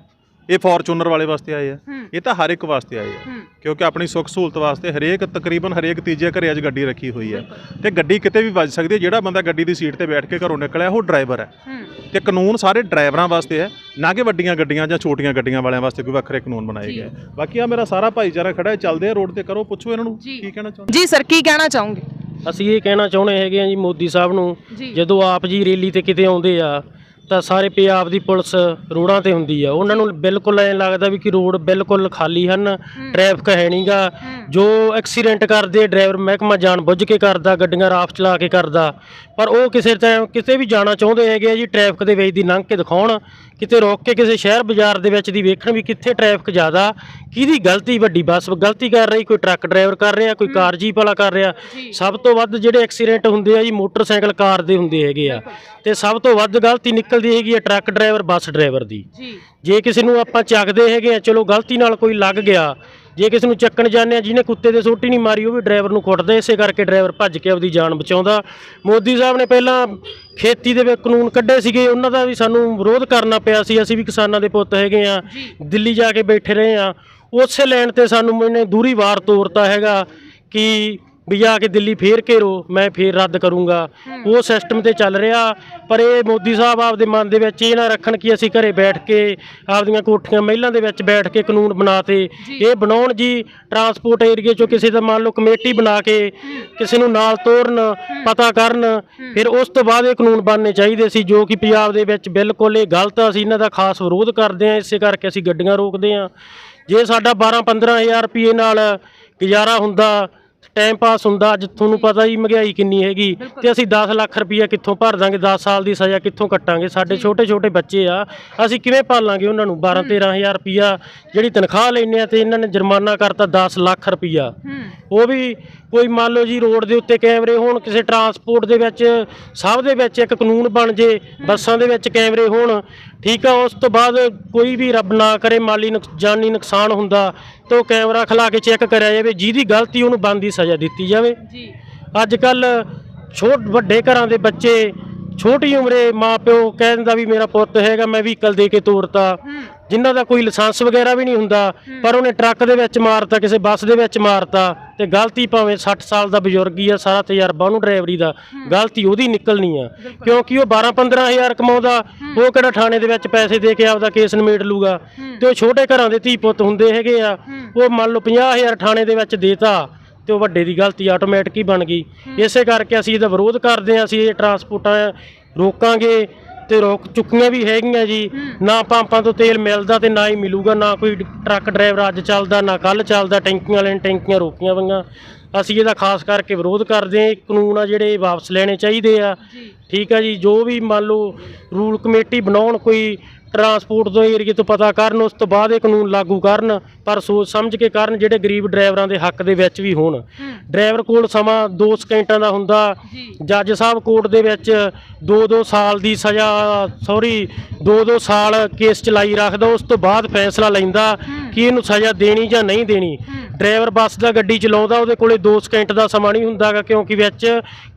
ਇਹ ਫੋਰਚੂਨਰ ਵਾਲੇ ਵਾਸਤੇ ਆਏ ਆ ਹੂੰ। ਇਹ ਤਾਂ ਹਰ ਇੱਕ ਵਾਸਤੇ ਆਏ ਆ ਹੂੰ। ਕਿਉਂਕਿ ਆਪਣੀ ਸੁੱਖ ਸਹੂਲਤ ਵਾਸਤੇ ਹਰੇਕ ਤਕਰੀਬਨ ਹਰੇਕ ਤੀਜੇ ਘਰੇ ਅੱਜ ਗੱਡੀ ਰੱਖੀ ਹੋਈ ਹੈ ਤੇ ਗੱਡੀ ਕਿਤੇ ਵੀ ਵੱਜ ਸਕਦੀ ਹੈ ਜਿਹੜਾ ਬੰਦਾ ਗੱਡੀ ਦੀ ਸੀਟ ਤੇ ਬੈਠ ਕੇ ਘਰੋਂ ਨਿਕਲਿਆ ਉਹ ਡਰਾਈਵਰ ਹੈ ਹੂੰ ਤੇ ਕਾਨੂੰਨ ਸਾਰੇ ਡਰਾਈਵਰਾਂ ਵਾਸਤੇ ਹੈ ਨਾ ਕਿ ਵੱਡੀਆਂ ਗੱਡੀਆਂ ਜਾਂ ਛੋਟੀਆਂ ਗੱਡੀਆਂ ਵਾਲਿਆਂ ਵਾਸਤੇ ਕੋਈ ਵੱਖਰੇ ਕਾਨੂੰਨ ਬਣਾਏ ਗਏ ਹੈ। ਬਾਕੀ ਆ ਮੇਰਾ ਸਾਰਾ ਭਾਈਚਾਰਾ ਖੜਾ ਹੈ ਚੱਲਦੇ ਆ ਰੋਡ ਤੇ ਕਰੋ ਪੁੱਛੋ ਇਹਨਾਂ ਨੂੰ ਜੀ। ਕੀ ਕਹਿਣਾ ਚਾਹੁੰਦੇ ਜੀ ਸਰ ਕੀ ਕਹਿਣਾ ਚਾਹੋਗੇ ਅਸੀਂ ਇਹ ਕਹਿਣਾ ਚਾਹੁੰਦੇ ਹੈਗੇ ਆ ਜੀ ਮੋਦੀ ਸਾਹਿਬ ਨੂੰ ਜੀ। ਜਦੋਂ ਆਪ ਜੀ ਰੈਲੀ ਤੇ ਕਿਤੇ ਆਉਂਦੇ ਆ ਤਾਂ ਸਾਰੇ ਪੰਜਾਬ ਦੀ ਪੁਲਿਸ ਰੋਡਾਂ ਤੇ ਹੁੰਦੀ ਆ। ਉਹਨਾਂ ਨੂੰ ਬਿਲਕੁਲ ਐਂ ਲੱਗਦਾ ਵੀ ਕਿ ਰੋਡ ਬਿਲਕੁਲ ਖਾਲੀ ਹਨ ਟ੍ਰੈਫਿਕ ਹੈ ਨਹੀਂਗਾ ਜੋ ਐਕਸੀਡੈਂਟ ਕਰਦੇ ਡਰਾਈਵਰ ਮਹਿਕਮਾ ਜਾਣ ਬੁੱਝ ਕੇ ਕਰਦਾ ਗੱਡੀਆਂ ਰਾਫ ਚਲਾ ਕੇ ਕਰਦਾ। ਪਰ ਉਹ ਕਿਸੇ ਟਾਈਮ ਕਿਤੇ ਵੀ ਜਾਣਾ ਚਾਹੁੰਦੇ ਹੈਗੇ ਆ ਜੀ ਟ੍ਰੈਫਿਕ ਦੇ ਵਿੱਚ ਦੀ ਲੰਘ ਕੇ ਦਿਖਾਉਣ ਕਿਤੇ ਰੋਕ ਕੇ ਕਿਸੇ ਸ਼ਹਿਰ ਬਾਜ਼ਾਰ ਦੇ ਵਿੱਚ ਦੀ ਵੇਖਣ ਵੀ ਕਿੱਥੇ ਟ੍ਰੈਫਿਕ ਜ਼ਿਆਦਾ ਕਿਹਦੀ ਗਲਤੀ ਵੱਡੀ? ਬੱਸ ਗਲਤੀ ਕਰ ਰਹੀ ਕੋਈ ਟਰੱਕ ਡਰਾਈਵਰ ਕਰ ਰਿਹਾ ਕੋਈ ਕਾਰ ਜੀਪ ਵਾਲਾ ਕਰ ਰਿਹਾ। ਸਭ ਤੋਂ ਵੱਧ ਜਿਹੜੇ ਐਕਸੀਡੈਂਟ ਹੁੰਦੇ ਆ ਜੀ ਮੋਟਰਸਾਈਕਲ ਕਾਰ ਦੇ ਹੁੰਦੇ ਹੈਗੇ ਆ। ਤੇ ਸਭ ਤੋਂ ਵੱਧ ਗਲਤੀ ਨਿਕਲਦੀ ਹੈਗੀ ਆ ਟਰੱਕ ਡਰਾਈਵਰ ਬੱਸ ਡਰਾਈਵਰ ਦੀ। ਜੀ। ਜੇ ਕਿਸੇ ਨੂੰ ਆਪਾਂ ਚੱਕਦੇ ਹੈਗੇ ਆ ਚਲੋ ਗਲਤੀ ਨਾਲ ਕੋਈ ਲੱਗ ਗਿਆ ਜੇ ਕਿਸੇ ਨੂੰ ਚੱਕਣ ਜਾਂਦੇ ਆ ਜਿਹਨੇ ਕੁੱਤੇ ਦੇ ਸੋਟੀ ਨਹੀਂ ਮਾਰੀ ਉਹ ਵੀ ਡਰਾਈਵਰ ਨੂੰ ਕੁੱਟਦਾ ਇਸੇ ਕਰਕੇ ਡਰਾਈਵਰ ਭੱਜ ਕੇ ਆਪਦੀ ਜਾਨ ਬਚਾਉਂਦਾ। ਮੋਦੀ ਸਾਹਿਬ ਨੇ ਪਹਿਲਾਂ ਖੇਤੀ ਦੇ ਵਿੱਚ ਕਾਨੂੰਨ ਕੱਢੇ ਸੀਗੇ ਉਹਨਾਂ ਦਾ ਵੀ ਸਾਨੂੰ ਵਿਰੋਧ ਕਰਨਾ ਪਿਆ ਸੀ। ਅਸੀਂ ਵੀ ਕਿਸਾਨਾਂ ਦੇ ਪੁੱਤ ਹੈਗੇ ਆ। ਦਿੱਲੀ ਜਾ ਕੇ ਬੈਠੇ ਰਹੇ ਆ। ਉਸੇ ਲੈਣ ਤੇ ਸਾਨੂੰ ਮੈਨੇ ਦੂਰੀ ਵਾਰ ਤੋਰਤਾ ਹੈਗਾ ਕਿ ਵੀ ਜਾ ਕੇ ਦਿੱਲੀ ਫੇਰ ਘੇਰੋ ਮੈਂ ਫੇਰ ਰੱਦ ਕਰੂੰਗਾ। ਉਹ ਸਿਸਟਮ ਤੇ ਚੱਲ ਰਿਹਾ ਪਰ ਇਹ ਮੋਦੀ ਸਾਹਿਬ ਆਪਦੇ ਮਨ ਦੇ ਵਿੱਚ ਇਹ ਨਾ ਰੱਖਣ ਕਿ ਅਸੀਂ ਘਰੇ ਬੈਠ ਕੇ ਆਪਦੀਆਂ ਕੋਠੀਆਂ ਮਹਿਲਾਂ ਦੇ ਵਿੱਚ ਬੈਠ ਕੇ ਕਾਨੂੰਨ ਬਣਾਤੇ। ਇਹ ਬਣਾਉਣ ਜੀ ਟਰਾਂਸਪੋਰਟ ਏਰੀਏ ਚੋਂ ਕਿਸੇ ਦਾ ਮੰਨ ਲਓ ਕਮੇਟੀ ਬਣਾ ਕੇ ਕਿਸੇ ਨੂੰ ਨਾਲ ਤੋਰਨ ਪਤਾ ਕਰਨ ਫਿਰ ਉਸ ਤੋਂ ਬਾਅਦ ਇਹ ਕਾਨੂੰਨ ਬਣਨੇ ਚਾਹੀਦੇ ਸੀ ਜੋ ਕਿ ਪੰਜਾਬ ਦੇ ਵਿੱਚ ਬਿਲਕੁਲ ਇਹ ਗਲਤ ਆ। ਅਸੀਂ ਇਹਨਾਂ ਦਾ ਖਾਸ ਵਿਰੋਧ ਕਰਦੇ ਆ ਇਸੇ ਕਰਕੇ ਅਸੀਂ ਗੱਡੀਆਂ ਰੋਕਦੇ ਆ। ਜੇ ਸਾਡਾ 12 15000 ਰੁਪਏ ਨਾਲ ਗੁਜ਼ਾਰਾ ਹੁੰਦਾ ਟਾਈਮ ਪਾਸ ਹੁੰਦਾ ਅੱਜ ਤੁਹਾਨੂੰ ਪਤਾ ਹੀ ਮਹਿੰਗਾਈ ਕਿੰਨੀ ਹੈਗੀ ਤੇ ਅਸੀਂ 10 ਲੱਖ ਰੁਪਈਆ ਕਿੱਥੋਂ ਭਰ ਦਾਂਗੇ 10 ਸਾਲ ਦੀ ਸਜ਼ਾ ਕਿੱਥੋਂ ਕੱਟਾਂਗੇ? ਸਾਡੇ ਛੋਟੇ ਛੋਟੇ ਬੱਚੇ ਆ ਅਸੀਂ ਕਿਵੇਂ ਪਾਲਾਂਗੇ ਉਹਨਾਂ ਨੂੰ? 12 13000 ਰੁਪਈਆ ਜਿਹੜੀ ਤਨਖਾਹ ਲੈਂਦੇ ਆ ਤੇ ਇਹਨਾਂ ਨੇ ਜੁਰਮਾਨਾ ਕਰਤਾ 10 ਲੱਖ ਰੁਪਈਆ। ਉਹ ਵੀ ਕੋਈ ਮੰਨ ਲਓ ਜੀ ਰੋਡ ਦੇ ਉੱਤੇ ਕੈਮਰੇ ਹੋਣ ਕਿਸੇ ਟਰਾਂਸਪੋਰਟ ਦੇ ਵਿੱਚ ਸਭ ਦੇ ਵਿੱਚ ਇੱਕ ਕਾਨੂੰਨ ਬਣ ਜੇ ਬੱਸਾਂ ਦੇ ਵਿੱਚ ਕੈਮਰੇ ਹੋਣ ਠੀਕ ਆ ਉਸ ਤੋਂ ਬਾਅਦ ਕੋਈ ਵੀ ਰੱਬ ਨਾ ਕਰੇ ਮਾਲੀ ਜਾਨੀ ਨੁਕਸਾਨ ਹੁੰਦਾ ਤਾਂ ਕੈਮਰਾ ਖਲਾ ਕੇ ਚੈੱਕ ਕਰਿਆ ਜਾਵੇ ਜਿਹਦੀ ਗਲਤੀ ਉਹਨੂੰ ਬਣਦੀ ਸਜ਼ਾ ਦਿੱਤੀ ਜਾਵੇ। ਜੀ। ਅੱਜ ਕੱਲ ਛੋਟ ਵੱਡੇ ਘਰਾਂ ਦੇ ਬੱਚੇ ਛੋਟੀ ਉਮਰੇ ਮਾਪਿਓ ਕਹਿ ਦਿੰਦਾ ਵੀ ਮੇਰਾ ਪੁੱਤ ਹੈਗਾ ਮੈਂ ਵਹੀਕਲ ਦੇ ਕੇ ਤੋਰਤਾ। ਜਿਨ੍ਹਾਂ ਦਾ ਕੋਈ ਲਾਇਸੈਂਸ ਵਗੈਰਾ ਵੀ ਨਹੀਂ ਹੁੰਦਾ ਪਰ ਉਹਨੇ ਟਰੱਕ ਦੇ ਵਿੱਚ ਮਾਰਤਾ ਕਿਸੇ ਬੱਸ ਦੇ ਵਿੱਚ ਮਾਰਤਾ ਤੇ ਗਲਤੀ ਭਾਵੇਂ 60 ਸਾਲ ਦਾ ਬਜ਼ੁਰਗ ਹੀ ਆ ਸਾਰਾ ਤਜਰਬਾ ਉਹਨੂੰ ਡਰਾਈਵਰੀ ਦਾ ਗਲਤੀ ਉਹਦੀ ਨਿਕਲਣੀ ਆ। ਕਿਉਂਕਿ ਉਹ 12 15000 ਕਮਾਉਂਦਾ ਉਹ ਕਿਹੜਾ ਥਾਣੇ ਦੇ ਵਿੱਚ ਪੈਸੇ ਦੇ ਕੇ ਆਪਦਾ ਕੇਸ ਨਿਮੇੜ ਲੂਗਾ। ਤੇ ਉਹ ਛੋਟੇ ਘਰਾਂ ਦੇ ਧੀ ਪੁੱਤ ਹੁੰਦੇ ਹੈਗੇ ਆ ਉਹ ਮੰਨ ਲਓ 50000 ਥਾਣੇ ਦੇ ਵਿੱਚ ਦੇਤਾ ਤੇ ਉਹ ਵੱਡੇ ਦੀ ਗਲਤੀ ਆਟੋਮੈਟਿਕ ਹੀ ਬਣ ਗਈ। ਇਸੇ ਕਰਕੇ ਅਸੀਂ ਇਹਦਾ ਵਿਰੋਧ ਕਰਦੇ ਹਾਂ ਅਸੀਂ ਇਹ ਟਰਾਂਸਪੋਰਟਾਂ ਰੋਕਾਂਗੇ ਤੇ ਰੋਕ ਚੁੱਕੀਆਂ ਵੀ ਹੈਗੀਆਂ ਜੀ। ਨਾ ਪੰਪਾਂ ਤੋਂ ਤੇਲ ਮਿਲਦਾ ਤੇ ਨਾ ਹੀ ਮਿਲੂਗਾ ਨਾ ਕੋਈ ਟਰੱਕ ਡਰਾਈਵਰ ਅੱਜ ਚੱਲਦਾ ਨਾ ਕੱਲ ਚੱਲਦਾ ਟੈਂਕੀਆਂ ਵਾਲਿਆਂ ਨੇ ਟੈਂਕੀਆਂ ਰੋਕੀਆਂ ਪਈਆਂ। ਅਸੀਂ ਇਹਦਾ ਖਾਸ ਕਰਕੇ ਵਿਰੋਧ ਕਰਦੇ ਹਾਂ ਕਾਨੂੰਨ ਆ ਜਿਹੜੇ ਵਾਪਸ ਲੈਣੇ ਚਾਹੀਦੇ ਆ। ਠੀਕ ਆ ਜੀ ਜੋ ਵੀ ਮੰਨ ਲਓ ਰੂਲ ਕਮੇਟੀ ਬਣਾਉਣ ਕੋਈ ਟਰਾਂਸਪੋਰਟ ਤੋਂ ਏਰੀਏ ਤੋਂ ਪਤਾ ਕਰਨ ਉਸ ਤੋਂ ਬਾਅਦ ਇਹ ਕਾਨੂੰਨ ਲਾਗੂ ਕਰਨ ਪਰ ਸੋਚ ਸਮਝ ਕੇ ਕਰਨ ਜਿਹੜੇ ਗਰੀਬ ਡਰਾਈਵਰਾਂ ਦੇ ਹੱਕ ਦੇ ਵਿੱਚ ਵੀ ਹੋਣ। ਡਰਾਈਵਰ ਕੋਲ ਸਮਾਂ 2 ਸਕਿੰਟਾਂ ਦਾ ਹੁੰਦਾ। ਜੱਜ ਸਾਹਿਬ ਕੋਰਟ ਦੇ ਵਿੱਚ 2-2 ਸਾਲ ਦੀ ਸਜ਼ਾ ਸੌਰੀ 2-2 ਸਾਲ ਕੇਸ ਚਲਾਈ ਰੱਖਦਾ ਉਸ ਤੋਂ ਬਾਅਦ ਫੈਸਲਾ ਲੈਂਦਾ ਕਿ ਇਹਨੂੰ ਸਜ਼ਾ ਦੇਣੀ ਜਾਂ ਨਹੀਂ ਦੇਣੀ। ਡਰਾਈਵਰ ਬੱਸ ਦਾ ਗੱਡੀ ਚਲਾਉਂਦਾ ਉਹਦੇ ਕੋਲੇ 2 ਸਕਿੰਟ ਦਾ ਸਮਾਂ ਨਹੀਂ ਹੁੰਦਾਗਾ ਕਿਉਂਕਿ ਵਿੱਚ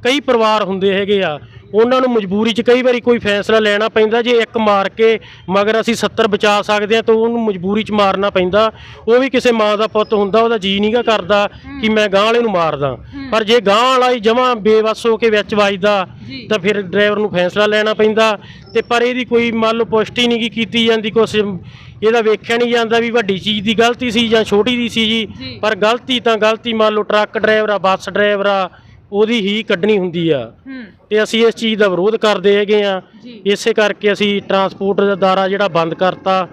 ਕਈ ਪਰਿਵਾਰ ਹੁੰਦੇ ਹੈਗੇ ਆ। ਉਹਨਾਂ ਨੂੰ ਮਜਬੂਰੀ 'ਚ ਕਈ ਵਾਰੀ ਕੋਈ ਫੈਸਲਾ ਲੈਣਾ ਪੈਂਦਾ ਜੇ ਇੱਕ ਮਾਰ ਕੇ ਮਗਰ ਅਸੀਂ 70 ਬਚਾ ਸਕਦੇ ਆ ਤਾਂ ਉਹਨੂੰ ਮਜਬੂਰੀ 'ਚ ਮਾਰਨਾ ਪੈਂਦਾ। ਉਹ ਵੀ ਕਿਸੇ ਮਾਂ ਦਾ ਪੁੱਤ ਹੁੰਦਾ ਉਹਦਾ ਜੀ ਨਹੀਂਗਾ ਕਰਦਾ ਕਿ ਮੈਂ ਗਾਂ ਵਾਲੇ ਨੂੰ ਮਾਰਦਾ। ਪਰ ਜੇ ਗਾਂ ਵਾਲਾ ਹੀ ਜਮਾਂ ਬੇਵੱਸ ਹੋ ਕੇ ਵਿੱਚ ਵੱਜਦਾ ਤਾਂ ਫਿਰ ਡਰਾਈਵਰ ਨੂੰ ਫੈਸਲਾ ਲੈਣਾ ਪੈਂਦਾ। ਤੇ ਪਰ ਇਹਦੀ ਕੋਈ ਮੰਨ ਲਓ ਪੁਸ਼ਟੀ ਨਹੀਂ ਕੀਤੀ ਜਾਂਦੀ ਕੁਛ ਇਹਦਾ ਵੇਖਿਆ ਨਹੀਂ ਜਾਂਦਾ ਵੀ ਵੱਡੀ ਚੀਜ਼ ਦੀ ਗਲਤੀ ਸੀ ਜਾਂ ਛੋਟੀ ਦੀ ਸੀ ਜੀ। ਪਰ ਗਲਤੀ ਤਾਂ ਗਲਤੀ ਮੰਨ ਲਓ ਟਰੱਕ ਡਰਾਈਵਰ ਆ ਬੱਸ ਡਰਾਈਵਰ ਆ ਉਹਦੀ ਹੀ ਕੱਢਣੀ ਹੁੰਦੀ ਆ। ਤੇ ਅਸੀਂ ਇਸ ਚੀਜ਼ ਦਾ ਵਿਰੋਧ ਕਰਦੇ ਹੈਗੇ ਆ। ਇਸੇ ਕਰਕੇ ਅਸੀਂ ਟਰਾਂਸਪੋਰਟ ਦਾ ਦਾਰਾ ਜਿਹੜਾ ਬੰਦ ਕਰਤਾ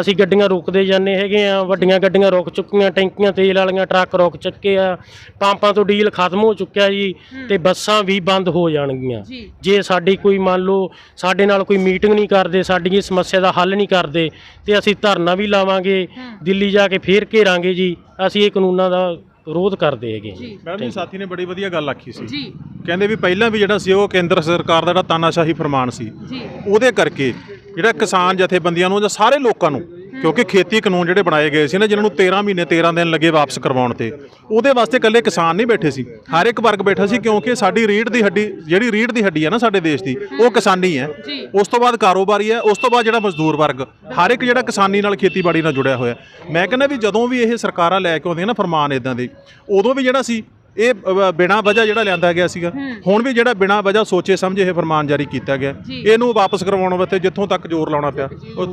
ਅਸੀਂ ਗੱਡੀਆਂ ਰੋਕਦੇ ਜਾਂਦੇ ਹੈਗੇ ਆ। ਵੱਡੀਆਂ ਗੱਡੀਆਂ ਰੁਕ ਚੁੱਕੀਆਂ ਟੈਂਕੀਆਂ ਤੇਲ ਵਾਲੀਆਂ ਟਰੱਕ ਰੁਕ ਚੁੱਕੇ ਆ। ਪੰਪਾਂ ਤੋਂ ਡੀਲ ਖਤਮ ਹੋ ਚੁੱਕਿਆ ਜੀ ਤੇ ਬੱਸਾਂ ਵੀ ਬੰਦ ਹੋ ਜਾਣਗੀਆਂ। ਜੇ। ਸਾਡੀ ਕੋਈ ਮੰਨ ਲਓ ਸਾਡੇ ਨਾਲ ਕੋਈ ਮੀਟਿੰਗ ਨਹੀਂ ਕਰਦੇ ਸਾਡੀ ਇਸ ਸਮੱਸਿਆ ਦਾ ਹੱਲ ਨਹੀਂ ਕਰਦੇ ਤੇ ਅਸੀਂ ਧਰਨਾ ਵੀ ਲਾਵਾਂਗੇ ਦਿੱਲੀ ਜਾ ਕੇ ਫੇਰ ਘੇਰਾਂਗੇ ਜੀ। ਅਸੀਂ ਇਹ ਕਾਨੂੰਨਾਂ ਦਾ ਵਿਰੋਧ ਕਰਦੇ ਹੈਗੇ ਮੈਡਮ ਜੀ ਸਾਥੀ ਨੇ ਬੜੀ ਵਧੀਆ ਗੱਲ ਆਖੀ ਸੀ। ਜੀ। ਕਹਿੰਦੇ ਵੀ ਪਹਿਲਾਂ ਵੀ ਜਿਹੜਾ ਸੀ ਉਹ ਕੇਂਦਰ ਸਰਕਾਰ ਦਾ ਜਿਹੜਾ ਤਾਨਾਸ਼ਾਹੀ ਫਰਮਾਨ ਸੀ ਜੀ। ਉਹਦੇ ਕਰਕੇ ਜਿਹੜਾ ਕਿਸਾਨ ਜਥੇਬੰਦੀਆਂ ਨੂੰ ਜਾਂ ਸਾਰੇ ਲੋਕਾਂ ਨੂੰ ਕਿਉਂਕਿ ਖੇਤੀ ਕਾਨੂੰਨ ਜਿਹੜੇ ਬਣਾਏ ਗਏ ਸੀ ਨਾ ਜਿਨ੍ਹਾਂ ਨੂੰ 13 ਮਹੀਨੇ 13 ਦਿਨ ਲੱਗੇ ਵਾਪਸ ਕਰਵਾਉਣ ਤੇ ਉਹਦੇ ਵਾਸਤੇ ਇਕੱਲੇ ਕਿਸਾਨ ਨਹੀਂ ਬੈਠੇ ਸੀ। ਹਰ ਇੱਕ ਵਰਗ ਬੈਠਾ ਸੀ ਕਿਉਂਕਿ ਸਾਡੀ ਰੀੜ ਦੀ ਹੱਡੀ ਜਿਹੜੀ ਰੀੜ ਦੀ ਹੱਡੀ ਹੈ ਨਾ ਸਾਡੇ ਦੇਸ਼ ਦੀ ਉਹ ਕਿਸਾਨੀ ਹੈ। ਉਸ ਤੋਂ ਬਾਅਦ ਕਾਰੋਬਾਰੀ ਹੈ ਉਸ ਤੋਂ ਬਾਅਦ ਜਿਹੜਾ ਮਜ਼ਦੂਰ ਵਰਗ ਹਰ ਇੱਕ ਜਿਹੜਾ ਕਿਸਾਨੀ ਨਾਲ ਖੇਤੀਬਾੜੀ ਨਾਲ ਜੁੜਿਆ ਹੋਇਆ। ਮੈਂ ਕਹਿੰਦਾ ਵੀ ਜਦੋਂ ਵੀ ਇਹ ਸਰਕਾਰਾਂ ਲੈ ਕੇ ਆਉਂਦੀਆਂ ਨਾ ਫਰਮਾਨ ਇਦਾਂ ਦੇ ਉਦੋਂ ਵੀ ਜਿਹੜਾ ਸੀ ਇਹ ਬਿਨਾ ਵਜ੍ਹਾ ਜਿਹੜਾ ਲਿਆਂਦਾ ਗਿਆ ਸੀਗਾ ਹੁਣ ਵੀ ਜਿਹੜਾ ਬਿਨਾ ਵਜ੍ਹਾ ਸੋਚੇ ਸਮਝੇ ਇਹ ਫਰਮਾਨ ਜਾਰੀ ਕੀਤਾ ਗਿਆ। ਇਹਨੂੰ ਵਾਪਸ ਕਰਵਾਉਣ ਵਾਸਤੇ ਜਿੱਥੋਂ ਤੱਕ ਜ਼ੋਰ ਲਾਉਣਾ ਪਿਆ। ਉਹ-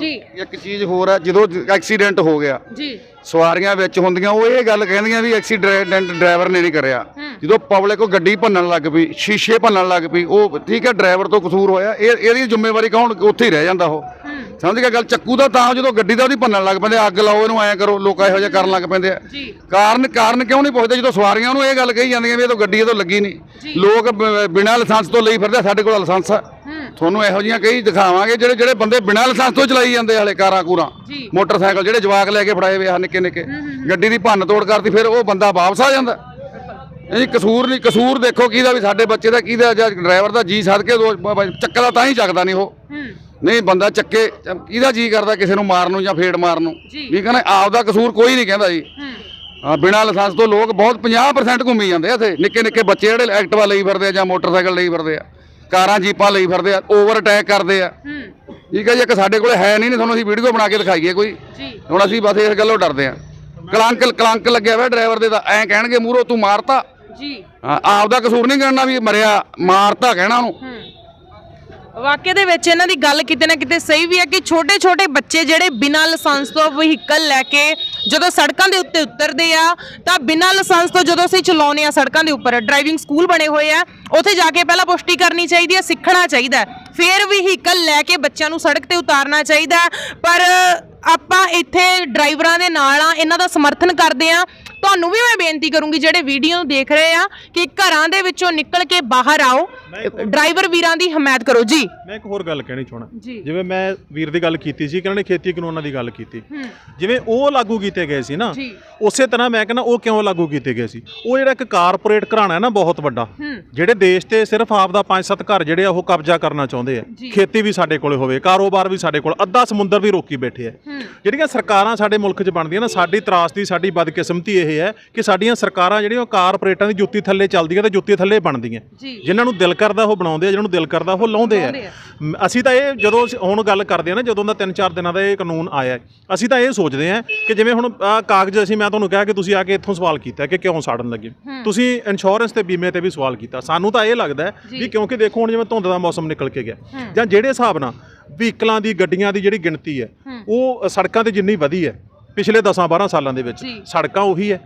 ਜੀ। ਇੱਕ ਚੀਜ਼ ਹੋਰ ਆ ਜਦੋਂ ਐਕਸੀਡੈਂਟ ਹੋ ਗਿਆ ਜੀ। ਸਵਾਰੀਆਂ ਵਿੱਚ ਹੁੰਦੀਆਂ ਉਹ ਇਹ ਗੱਲ ਕਹਿੰਦੀਆਂ ਵੀ ਐਕਸੀਡੈਂਟ ਡਰਾਈਵਰ ਨੇ ਨਹੀਂ ਕਰਿਆ। ਜਦੋਂ ਪਬਲਿਕ ਉਹ ਗੱਡੀ ਭੰਨਣ ਲੱਗ ਪਈ ਸ਼ੀਸ਼ੇ ਭੰਨਣ ਲੱਗ ਪਈ ਉਹ ਠੀਕ ਹੈ ਡਰਾਈਵਰ ਤੋਂ ਕਸੂਰ ਹੋਇਆ ਇਹ ਇਹਦੀ ਜ਼ਿੰਮੇਵਾਰੀ ਕੌਣ ਉੱਥੇ ਹੀ ਰਹਿ ਜਾਂਦਾ ਉਹ। ਸਮਝ ਗਿਆ ਗੱਲ? ਚੱਕੂ ਦਾ ਤਾਂ ਜਦੋਂ ਗੱਡੀ ਦਾ ਉਹਦੀ ਭੰਨਣ ਲੱਗ ਪੈਂਦੇ ਅੱਗ ਲਾਓ ਇਹਨੂੰ ਐਂ ਕਰੋ ਲੋਕ ਇਹੋ ਜਿਹਾ ਕਰਨ ਲੱਗ ਪੈਂਦੇ ਆ। ਕਾਰਨ ਕਾਰਨ ਕਿਉਂ ਨਹੀਂ ਪੁੱਛਦੇ? ਜਦੋਂ ਸਵਾਰੀਆਂ ਉਹਨੂੰ ਇਹ ਗੱਲ ਕਹੀ ਜਾਂਦੀਆਂ ਵੀ ਇਹ ਤਾਂ ਗੱਡੀ ਇਹ ਤੋਂ ਲੱਗੀ ਨਹੀਂ। ਲੋਕ ਬਿਨਾਂ ਲਾਇਸੈਂਸ ਤੋਂ ਲਈ ਫਿਰਦੇ ਸਾਡੇ ਕੋਲ ਲਾਇਸੈਂਸ ਆ। ਤੁਹਾਨੂੰ ਇਹੋ ਜਿਹੀਆਂ ਕਈ ਦਿਖਾਵਾਂਗੇ ਜਿਹੜੇ ਜਿਹੜੇ ਬੰਦੇ ਬਿਨਾਂ ਲਾਇਸੈਂਸ ਤੋਂ ਚਲਾਈ ਜਾਂਦੇ ਹਲੇ ਕਾਰਾਂ ਕੂਰਾਂ। ਮੋਟਰਸਾਈਕਲ ਜਿਹੜੇ ਜਵਾਕ ਲੈ ਕੇ ਫੜਾਏ ਹੋਏ ਆ ਨਿੱਕੇ ਨਿੱਕੇ। ਗੱਡੀ ਦੀ ਭੰਨ ਤੋੜ ਕਰਤੀ ਫਿਰ ਉਹ ਬੰਦਾ ਵਾਪਸ ਆ ਜਾਂਦਾ। ਇਹ ਕਸੂਰ ਨਹੀਂ ਕਸੂਰ ਦੇਖੋ ਕਿਹਦਾ ਵੀ ਸਾਡੇ ਬੱਚੇ ਦਾ ਕਿਹਦਾ ਜਾਂ ਡਰਾਈਵਰ ਦਾ ਜੀ ਸਦਕੇ ਚੱਕਦਾ ਤਾਂ ਹੀ ਚੱਕਦਾ ਨਹੀਂ ਉਹ। ਨਹੀਂ ਬੰਦਾ ਚੱਕੇ ਕਿਹਦਾ ਜੀ ਕਰਦਾ ਕਿਸੇ ਨੂੰ ਮਾਰਨ ਨੂੰ ਜਾਂ ਫੇੜ ਮਾਰਨ ਨੂੰ। ਵੀ ਕਹਿੰਦਾ ਆਪ ਦਾ ਕਸੂਰ ਕੋਈ ਨਹੀਂ ਕਹਿੰਦਾ ਜੀ। ਹਾਂ। ਬਿਨਾਂ ਲਾਇਸੈਂਸ ਤੋਂ ਲੋਕ ਬਹੁਤ 50% ਘੁੰਮੀ ਜਾਂਦੇ ਆ ਇੱਥੇ। ਨਿੱਕੇ ਨਿੱਕੇ ਬੱਚੇ ਜਿਹੜੇ ਐਕਟਿਵਾ ਲਈ ਫਿਰਦੇ ਆ ਜਾਂ ਮੋਟਰਸਾਈਕਲ ਲਈ ਫਿਰਦੇ ਆ ਕਾਰਾਂ ਜੀਪਾਂ ਲਈ ਫਿਰਦੇ ਆ ਓਵਰ ਅਟੈਕ ਕਰਦੇ ਆ। ਠੀਕ ਹੈ ਜੀ ਇੱਕ ਸਾਡੇ ਕੋਲੇ ਹੈ ਨਹੀਂ ਨਹੀਂ ਤੁਹਾਨੂੰ ਅਸੀਂ ਵੀਡੀਓ ਬਣਾ ਕੇ ਦਿਖਾਈਏ ਕੋਈ। ਹੁਣ ਅਸੀਂ ਬਸ ਇਸ ਗੱਲੋਂ ਡਰਦੇ ਆ। ਕਲੰਕ ਕਲੰਕ ਲੱਗਿਆ ਹੋਇਆ ਡਰਾਈਵਰ ਦੇ ਤਾਂ ਐਂ ਕਹਿਣਗੇ ਮੂਹਰੋਂ ਤੂੰ ਮਾਰਤਾ। ਜੀ। ਹਾਂ, ਆਪ ਦਾ ਕਸੂਰ ਨਹੀਂ ਕਹਿਣਾ ਵੀ ਮਰਿਆ ਮਾਰਤਾ ਕਹਿਣਾ ਉਹਨੂੰ। ਵਾਕਿਆ ਦੇ ਵਿੱਚ ਇਹਨਾਂ ਦੀ ਗੱਲ ਕਿਤੇ ਨਾ ਕਿਤੇ ਸਹੀ ਵੀ ਹੈ ਕਿ ਛੋਟੇ ਛੋਟੇ ਬੱਚੇ ਜਿਹੜੇ ਬਿਨਾਂ ਲਾਇਸੈਂਸ ਤੋਂ ਵਹੀਕਲ ਲੈ ਕੇ ਜਦੋਂ ਸੜਕਾਂ ਦੇ ਉੱਤੇ ਉਤਰਦੇ ਆ, ਤਾਂ ਬਿਨਾਂ ਲਾਇਸੈਂਸ ਤੋਂ ਜਦੋਂ ਅਸੀਂ ਚਲਾਉਂਦੇ ਆ ਸੜਕਾਂ ਦੇ ਉੱਪਰ, ਡਰਾਈਵਿੰਗ ਸਕੂਲ ਬਣੇ ਹੋਏ ਆ, ਉੱਥੇ ਜਾ ਕੇ ਪਹਿਲਾਂ ਪੁਸ਼ਟੀ ਕਰਨੀ ਚਾਹੀਦੀ ਹੈ, ਸਿੱਖਣਾ ਚਾਹੀਦਾ ਫਿਰ ਵਹੀਕਲ ਲੈ ਕੇ ਬੱਚਿਆਂ ਨੂੰ ਸੜਕ ਤੇ ਉਤਾਰਨਾ ਚਾਹੀਦਾ ਪਰ ਆਪਾਂ ਇੱਥੇ ਡਰਾਈਵਰਾਂ ਦੇ ਨਾਲ ਆ, ਇਹਨਾਂ ਦਾ ਸਮਰਥਨ ਕਰਦੇ ਆ। ਤੁਹਾਨੂੰ ਵੀ ਮੈਂ ਬੇਨਤੀ ਕਰੂੰਗੀ ਜਿਹੜੇ ਵੀਡੀਓ ਨੂੰ ਦੇਖ ਰਹੇ ਆ ਕਿ ਘਰਾਂ ਦੇ ਵਿੱਚੋਂ ਨਿਕਲ ਕੇ ਬਾਹਰ ਆਓ। ਡਰਾਈਵਰ ਵੀਰਾਂ ਦੀ ਹਮਾਇਤ ਕਰੋ ਜੀ। ਮੈਂ ਇੱਕ ਹੋਰ ਗੱਲ ਕਹਿਣੀ ਚਾਹਣਾ। ਜਿਵੇਂ ਮੈਂ ਵੀਰ ਦੀ ਗੱਲ ਕੀਤੀ ਸੀ ਕਿ ਉਹਨਾਂ ਨੇ ਖੇਤੀ ਕਾਨੂੰਨਾਂ ਦੀ ਗੱਲ ਕੀਤੀ। ਜਿਵੇਂ ਉਹ ਲਾਗੂ ਕੀਤੇ ਗਏ ਸੀ ਨਾ। ਉਸੇ ਤਰ੍ਹਾਂ ਮੈਂ ਕਹਿੰਦਾ ਉਹ ਕਿਉਂ ਲਾਗੂ ਕੀਤੇ ਗਏ ਸੀ? ਉਹ ਜਿਹੜਾ ਇੱਕ ਕਾਰਪੋਰੇਟ ਘਰਾਣਾ ਹੈ ਨਾ ਬਹੁਤ ਵੱਡਾ ਜਿਹੜੇ ਦੇਸ਼ ਤੇ ਸਿਰਫ ਆਪ ਦਾ 5-7 ਘਰ ਜਿਹੜੇ ਆ ਉਹ ਕਬਜ਼ਾ ਕਰਨਾ ਚਾਹੁੰਦੇ ਆ। ਖੇਤੀ ਵੀ ਸਾਡੇ ਕੋਲੇ ਹੋਵੇ ਕਾਰੋਬਾਰ ਵੀ ਸਾਡੇ ਕੋਲ ਅੱਧਾ ਸਮੁੰਦਰ ਵੀ ਰੋਕੀ ਬੈਠੇ ਆ। ਜਿਹੜੀਆਂ ਸਰਕਾਰਾਂ ਸਾਡੇ ਮੁਲਕ 'ਚ ਬਣਦੀਆਂ ਨਾ ਸਾਡੀ ਤਰਾਸਦੀ ਸਾਡੀ ਬਦਕਿਸਮਤੀ ਇਹ ਹੈ ਕਿ ਸਾਡੀਆਂ ਸਰਕਾਰਾਂ ਜਿਹੜੀਆਂ ਉਹ ਕਾਰਪੋਰੇਟਾਂ ਦੀ ਜੁੱਤੀ ਥੱਲੇ ਚੱਲਦੀਆਂ ਤੇ ਜੁੱਤੀ ਥੱਲੇ ਬਣਦੀਆਂ। ਜਿਨ੍ਹਾਂ ਨੂੰ ਦਿਲ ਕਰਦਾ ਉਹ ਬਣਾਉਂਦੇ ਆ ਜਿਹਨਾਂ ਨੂੰ ਦਿਲ ਕਰਦਾ ਉਹ ਲਾਉਂਦੇ ਆ। ਅਸੀਂ ਤਾਂ ਇਹ ਜਦੋਂ ਹੁਣ ਗੱਲ ਕਰਦੇ ਆ ਨਾ ਜਦੋਂ ਦਾ 3-4 ਦਿਨਾਂ ਦਾ ਇਹ ਕਾਨੂੰਨ ਆਇਆ ਅਸੀਂ ਤਾਂ ਇਹ ਸੋਚਦੇ ਆ ਕਿ ਜਿਵੇਂ ਹੁਣ ਕਾਗਜ਼ ਅਸੀਂ ਮੈਂ ਤੁਹਾਨੂੰ ਕਿਹਾ ਕਿ ਤੁਸੀਂ ਆ ਕੇ ਇੱਥੋਂ ਸਵਾਲ ਕੀਤਾ ਕਿ ਕਿਉਂ ਸਾੜਨ ਲੱਗੇ। ਤੁਸੀਂ ਇੰਸ਼ੋਰੈਂਸ ਤੇ ਬੀਮੇ ਤੇ ਵੀ ਸਵਾਲ ਕੀਤਾ। ਸਾਨੂੰ ਤਾਂ ਇਹ ਲੱਗਦਾ ਵੀ ਕਿਉਂਕਿ ਦੇਖੋ ਹੁਣ ਜਿਵੇਂ ਧੁੰਦ ਦਾ ਮੌਸਮ ਨਿਕਲ ਕੇ ਗਿਆ ਜਾਂ ਜਿਹੜੇ ਹਿਸਾਬ ਨਾਲ ਵਹੀਕਲਾਂ ਦੀ ਗੱਡੀਆਂ ਦੀ ਜਿਹੜੀ ਗਿਣਤੀ ਹੈ। ਉਹ ਸੜਕਾਂ ਤੇ ਜਿੰਨੀ ਵਧੀ ਹੈ ਪਿਛਲੇ 10-12 ਸਾਲਾਂ ਦੇ ਵਿੱਚ ਸੜਕਾਂ ਉਹੀ ਹੈ।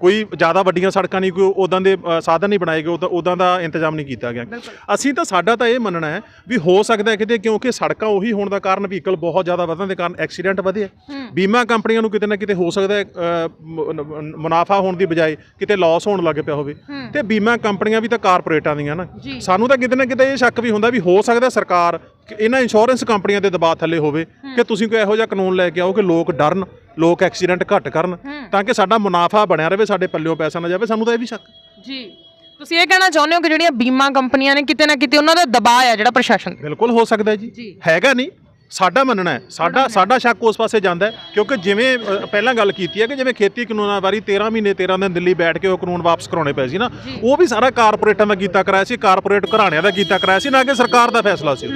ਕੋਈ ਜ਼ਿਆਦਾ ਵੱਡੀਆਂ ਸੜਕਾਂ ਨਹੀਂ ਕੋਈ ਉਦਾਂ ਦੇ ਅ, ਸਾਧਨ ਨਹੀਂ ਬਣਾਏ ਗਏ ਉਦਾਂ ਉਦਾਂ ਦਾ ਇੰਤਜ਼ਾਮ ਨਹੀਂ ਕੀਤਾ ਗਿਆ। ਅਸੀਂ ਤਾਂ ਸਾਡਾ ਤਾਂ ਇਹ ਮੰਨਣਾ ਹੈ ਵੀ ਹੋ ਸਕਦਾ ਹੈ ਕਿਤੇ ਕਿਉਂਕਿ ਸੜਕਾਂ ਉਹੀ ਹੋਣ ਦਾ ਕਾਰਨ ਵਹੀਕਲ ਬਹੁਤ ਜ਼ਿਆਦਾ ਵਧਣ ਦੇ ਕਾਰਨ ਐਕਸੀਡੈਂਟ ਵਧੇ। ਹੈ। ਬੀਮਾ ਕੰਪਨੀਆਂ ਨੂੰ ਕਿਤੇ ਨਾ ਕਿਤੇ ਹੋ ਸਕਦਾ ਹੈ ਅ, ਮ- ਨ- ਮੁਨਾਫਾ ਹੋਣ ਦੀ ਬਜਾਏ ਕਿਤੇ ਲਾਸ ਹੋਣ ਲੱਗ ਪਿਆ ਹੋਵੇ। ਤੇ ਬੀਮਾ ਕੰਪਨੀਆਂ ਵੀ ਤਾਂ ਕਾਰਪੋਰੇਟਾਂ ਦੀਆਂ ਨਾ। ਸਾਨੂੰ ਤਾਂ ਕਿਤੇ ਨਾ ਕਿਤੇ ਇਹ ਸ਼ੱਕ ਵੀ ਹੁੰਦਾ ਵੀ ਹੋ ਸਕਦਾ ਸਰਕਾਰ ਕਿ ਇਹਨਾਂ ਇੰਸ਼ੋਰੈਂਸ ਕੰਪਨੀਆਂ ਦੇ ਦਬਾਅ ਥੱਲੇ ਹੋਵੇ ਕਿ ਤੁਸੀਂ ਕੋਈ ਇਹੋ ਜਿਹਾ ਕਾਨੂੰਨ ਲੈ ਕੇ ਆਓ ਕਿ ਲੋਕ ਡਰਨ। ਲੋਕ ਐਕਸੀਡੈਂਟ ਘੱਟ ਕਰਨ ਤਾਂ ਕਿ ਸਾਡਾ ਮੁਨਾਫਾ ਬਣਿਆ ਰਹੇ ਸਾਡੇ ਪੱਲਿਓਂ ਪੈਸਾ ਨਾ ਜਾਵੇ ਸਾਨੂੰ ਤਾਂ ਇਹ ਵੀ ਸ਼ੱਕ। ਜੀ। ਤੁਸੀਂ ਇਹ ਕਹਿਣਾ ਚਾਹੁੰਦੇ ਹੋ ਕਿ ਜਿਹੜੀਆਂ ਬੀਮਾ ਕੰਪਨੀਆਂ ਨੇ ਕਿਤੇ ਨਾ ਕਿਤੇ ਉਹਨਾਂ ਦਾ ਦਬਾਅ ਆ ਜਿਹੜਾ ਪ੍ਰਸ਼ਾਸਨ ਤੇ? ਬਿਲਕੁਲ ਹੋ ਸਕਦਾ ਹੈ ਜੀ। ਹੈਗਾ ਨਹੀਂ। ਸਾਡਾ ਮੰਨਣਾ ਹੈ। ਸਾਡਾ ਸਾਡਾ ਸ਼ੱਕ ਉਸ ਪਾਸੇ ਜਾਂਦਾ ਹੈ ਕਿਉਂਕਿ ਜਿਵੇਂ ਅ, ਪਹਿਲਾਂ ਗੱਲ ਕੀਤੀ ਹੈ ਕਿ ਜਿਵੇਂ ਖੇਤੀ ਕਾਨੂੰਨਾਂ ਬਾਰੇ 13 ਮਹੀਨੇ 13 ਦਿਨ ਦਿੱਲੀ ਬੈਠ ਕੇ ਉਹ ਕਾਨੂੰਨ ਵਾਪਸ ਕਰਾਉਣੇ ਪਏ ਸੀ ਨਾ ਉਹ ਵੀ ਸਾਰਾ ਕਾਰਪੋਰੇਟਾਂ ਦਾ ਕੀਤਾ ਕਰਾਇਆ ਸੀ ਕਾਰਪੋਰੇਟ ਘਰਾਣਿਆਂ ਦਾ ਕੀਤਾ ਕਰਾਇਆ ਸੀ ਨਾ ਕਿ ਸਰਕਾਰ ਦਾ ਫੈਸਲਾ ਸੀ।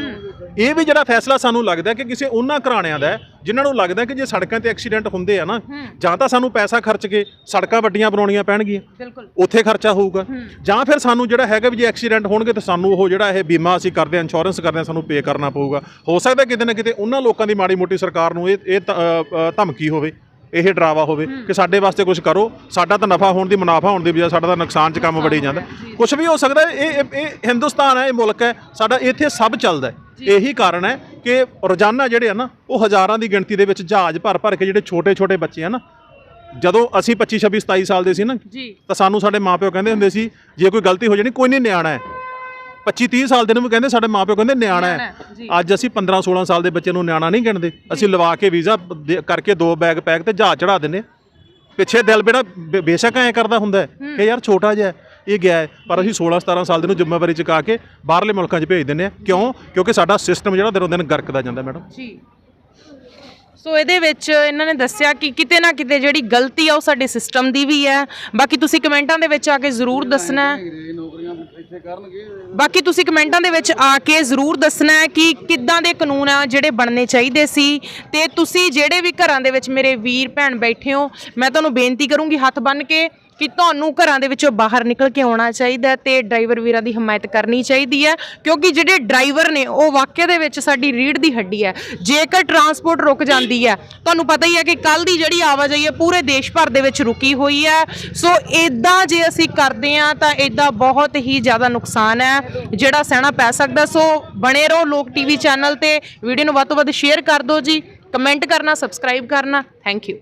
ਇਹ ਵੀ ਜਿਹੜਾ ਫੈਸਲਾ ਸਾਨੂੰ ਲੱਗਦਾ ਕਿ ਕਿਸੇ ਉਹਨਾਂ ਘਰਾਣਿਆਂ ਦਾ ਜਿਨ੍ਹਾਂ ਨੂੰ ਲੱਗਦਾ ਕਿ ਜੇ ਸੜਕਾਂ ਤੇ ਐਕਸੀਡੈਂਟ ਹੁੰਦੇ ਆ ਨਾ ਜਾਂ ਤਾਂ ਸਾਨੂੰ ਪੈਸਾ ਖਰਚ ਕੇ ਸੜਕਾਂ ਵੱਡੀਆਂ ਬਣਾਉਣੀਆਂ ਪੈਣਗੀਆਂ। ਉੱਥੇ ਖਰਚਾ ਹੋਊਗਾ। ਜਾਂ ਫਿਰ ਸਾਨੂੰ ਜਿਹੜਾ ਹੈਗਾ ਵੀ ਜੇ ਐਕਸੀਡੈਂਟ ਹੋਣਗੇ ਤਾਂ ਸਾਨੂੰ ਉਹ ਜਿਹੜਾ ਇਹ ਬੀਮਾ ਅਸੀਂ ਕਰਦੇ ਹਾਂ ਇੰਸ਼ੋਰੈਂਸ ਕਰਦੇ ਹਾਂ ਸਾਨੂੰ ਪੇ ਕਰਨਾ ਪਊਗਾ। ਹੋ ਸਕਦਾ ਕਿਤੇ ਨਾ ਕਿਤੇ ਉਹਨਾਂ ਲੋਕਾਂ ਦੀ ਮਾੜੀ ਮੋਟੀ ਸਰਕਾਰ ਨੂੰ ਇਹ ਇਹ ਧਮਕੀ ਹੋਵੇ ਇਹ ਡਰਾਵਾ ਹੋਵੇ ਕਿ ਸਾਡੇ ਵਾਸਤੇ ਕੁਝ ਕਰੋ ਸਾਡਾ ਤਾਂ ਨਫਾ ਹੋਣ ਦੀ ਮੁਨਾਫਾ ਹੋਣ ਦੀ ਬਜਾਏ ਸਾਡਾ ਤਾਂ ਨੁਕਸਾਨ 'ਚ ਕੰਮ ਬੜੀ ਜਾਂਦਾ। ਕੁਝ ਵੀ ਹੋ ਸਕਦਾ ਇਹ- ਇਹ ਹਿੰਦੁਸਤਾਨ ਹੈ ਇਹ ਮੁਲਕ ਹੈ ਸਾਡਾ ਇੱਥੇ ਸਭ ਚੱਲਦਾ ਹੈ। ਇਹੀ ਕਾਰਨ ਹੈ ਕਿ ਰੋਜ਼ਾਨਾ ਜਿਹੜੇ ਆ ਨਾ ਉਹ ਹਜ਼ਾਰਾਂ ਦੀ ਗਿਣਤੀ ਦੇ ਵਿੱਚ ਜਹਾਜ਼ ਭਰ ਭਰ ਕੇ ਜਿਹੜੇ ਛੋਟੇ ਛੋਟੇ ਬੱਚੇ ਆ ਨਾ ਜਦੋਂ ਅਸੀਂ 25 26 27 ਸਾਲ ਦੇ ਸੀ ਨਾ ਜੀ। ਤਾਂ ਸਾਨੂੰ ਸਾਡੇ ਮਾਪਿਓ ਕਹਿੰਦੇ ਹੁੰਦੇ ਸੀ ਜੇ ਕੋਈ ਗਲਤੀ ਹੋ ਜਾਣੀ ਕੋਈ ਨਹੀਂ ਨਿਆਣਾ ਹੈ। 25 30 ਸਾਲ ਦੇ ਨੂੰ ਵੀ ਕਹਿੰਦੇ ਸਾਡੇ ਮਾਪਿਓ ਕਹਿੰਦੇ ਨਿਆਣਾ ਹੈ। ਅੱਜ ਅਸੀਂ 15 16 ਸਾਲ ਦੇ ਬੱਚੇ ਨੂੰ ਨਿਆਣਾ ਨਹੀਂ ਗਿਣਦੇ। ਅਸੀਂ ਲਵਾ ਕੇ ਵੀਜ਼ਾ ਦੇ- ਕਰਕੇ ਦੋ ਬੈਗ ਪੈਕ ਤੇ ਜਹਾਜ਼ ਚੜਾ ਦਿੰਦੇ ਹਾਂ। ਪਿੱਛੇ ਦਿਲ ਬੇੜਾ ਬੇਸ਼ੱਕ ਐਂ ਕਰਦਾ ਹੁੰਦਾ ਹੈ। ਕਿ ਯਾਰ ਛੋਟਾ ਜਿਹਾ ਹੈ, ਇਹ ਗਿਆ ਹੈ। ਪਰ ਅਸੀਂ 16 17 ਸਾਲ ਦੇ ਨੂੰ ਜ਼ਿੰਮੇਵਾਰੀ ਚੁਕਾ ਕੇ ਬਾਹਰਲੇ ਮੁਲਕਾਂ 'ਚ ਭੇਜ ਦਿੰਦੇ ਆ ਕਿਉਂ? ਕਿਉਂਕਿ ਸਾਡਾ ਸਿਸਟਮ ਜਿਹੜਾ ਦਿਨੋਂ ਦਿਨ ਗਰਕਦਾ ਜਾਂਦਾ ਮੈਡਮ ਜੀ। ਸੋ ਇਹਦੇ ਵਿੱਚ ਇਹਨਾਂ ਨੇ ਦੱਸਿਆ ਕਿ ਕਿਤੇ ਨਾ ਕਿਤੇ ਜਿਹੜੀ ਗਲਤੀ ਆ ਉਹ ਸਾਡੇ ਸਿਸਟਮ ਦੀ ਵੀ ਹੈ। ਬਾਕੀ ਤੁਸੀਂ ਕਮੈਂਟਾਂ ਦੇ ਵਿੱਚ ਆ ਕੇ ਜ਼ਰੂਰ ਦੱਸਣਾ ਹੈ। ਬਾਕੀ ਤੁਸੀਂ ਕਮੈਂਟਾਂ ਦੇ ਵਿੱਚ ਆ ਕੇ ਜ਼ਰੂਰ ਦੱਸਣਾ ਹੈ ਕਿ ਕਿੱਦਾਂ ਦੇ ਕਾਨੂੰਨ ਆ ਜਿਹੜੇ ਬਣਨੇ ਚਾਹੀਦੇ ਸੀ। ਤੇ ਤੁਸੀਂ ਜਿਹੜੇ ਵੀ ਘਰਾਂ ਦੇ ਵਿੱਚ ਮੇਰੇ ਵੀਰ ਭੈਣ ਬੈਠੇ ਹੋ, ਮੈਂ ਤੁਹਾਨੂੰ ਬੇਨਤੀ ਕਰੂੰਗੀ ਹੱਥ ਬੰਨ ਕੇ ਕਿ ਤੁਹਾਨੂੰ ਘਰਾਂ ਦੇ ਵਿੱਚੋਂ ਬਾਹਰ ਨਿਕਲ ਕੇ ਆਉਣਾ ਚਾਹੀਦਾ ਹੈ ਤੇ ਡਰਾਈਵਰ ਵੀਰਾਂ ਦੀ ਹਮਾਇਤ ਕਰਨੀ ਚਾਹੀਦੀ ਹੈ, ਕਿਉਂਕਿ ਜਿਹੜੇ ਡਰਾਈਵਰ ਨੇ, ਉਹ ਵਾਕਿਆ ਦੇ ਵਿੱਚ ਸਾਡੀ ਰੀੜ ਦੀ ਹੱਡੀ ਹੈ। ਜੇਕਰ ਟਰਾਂਸਪੋਰਟ ਰੁਕ ਜਾਂਦੀ ਹੈ, ਤੁਹਾਨੂੰ ਪਤਾ ਹੀ ਹੈ ਕਿ ਕੱਲ ਦੀ ਜਿਹੜੀ ਆਵਾਜਾਈ ਹੈ, ਪੂਰੇ ਦੇਸ਼ ਭਰ ਦੇ ਵਿੱਚ ਰੁਕੀ ਹੋਈ ਹੈ। ਸੋ ਇਦਾਂ ਜੇ ਅਸੀਂ ਕਰਦੇ ਹਾਂ, ਤਾਂ ਇਦਾਂ ਬਹੁਤ ਹੀ ਜ਼ਿਆਦਾ ਨੁਕਸਾਨ ਹੈ, ਜਿਹੜਾ ਸਹਿਣਾ ਪੈ ਸਕਦਾ। ਸੋ ਬਣੇ ਰਹੋ ਲੋਕ ਟੀਵੀ ਚੈਨਲ ਤੇ। ਵੀਡੀਓ ਨੂੰ ਵੱਧ ਤੋਂ ਵੱਧ ਸ਼ੇਅਰ ਕਰ ਦਿਓ ਜੀ। ਕਮੈਂਟ ਕਰਨਾ, ਸਬਸਕ੍ਰਾਈਬ ਕਰਨਾ। Thank you.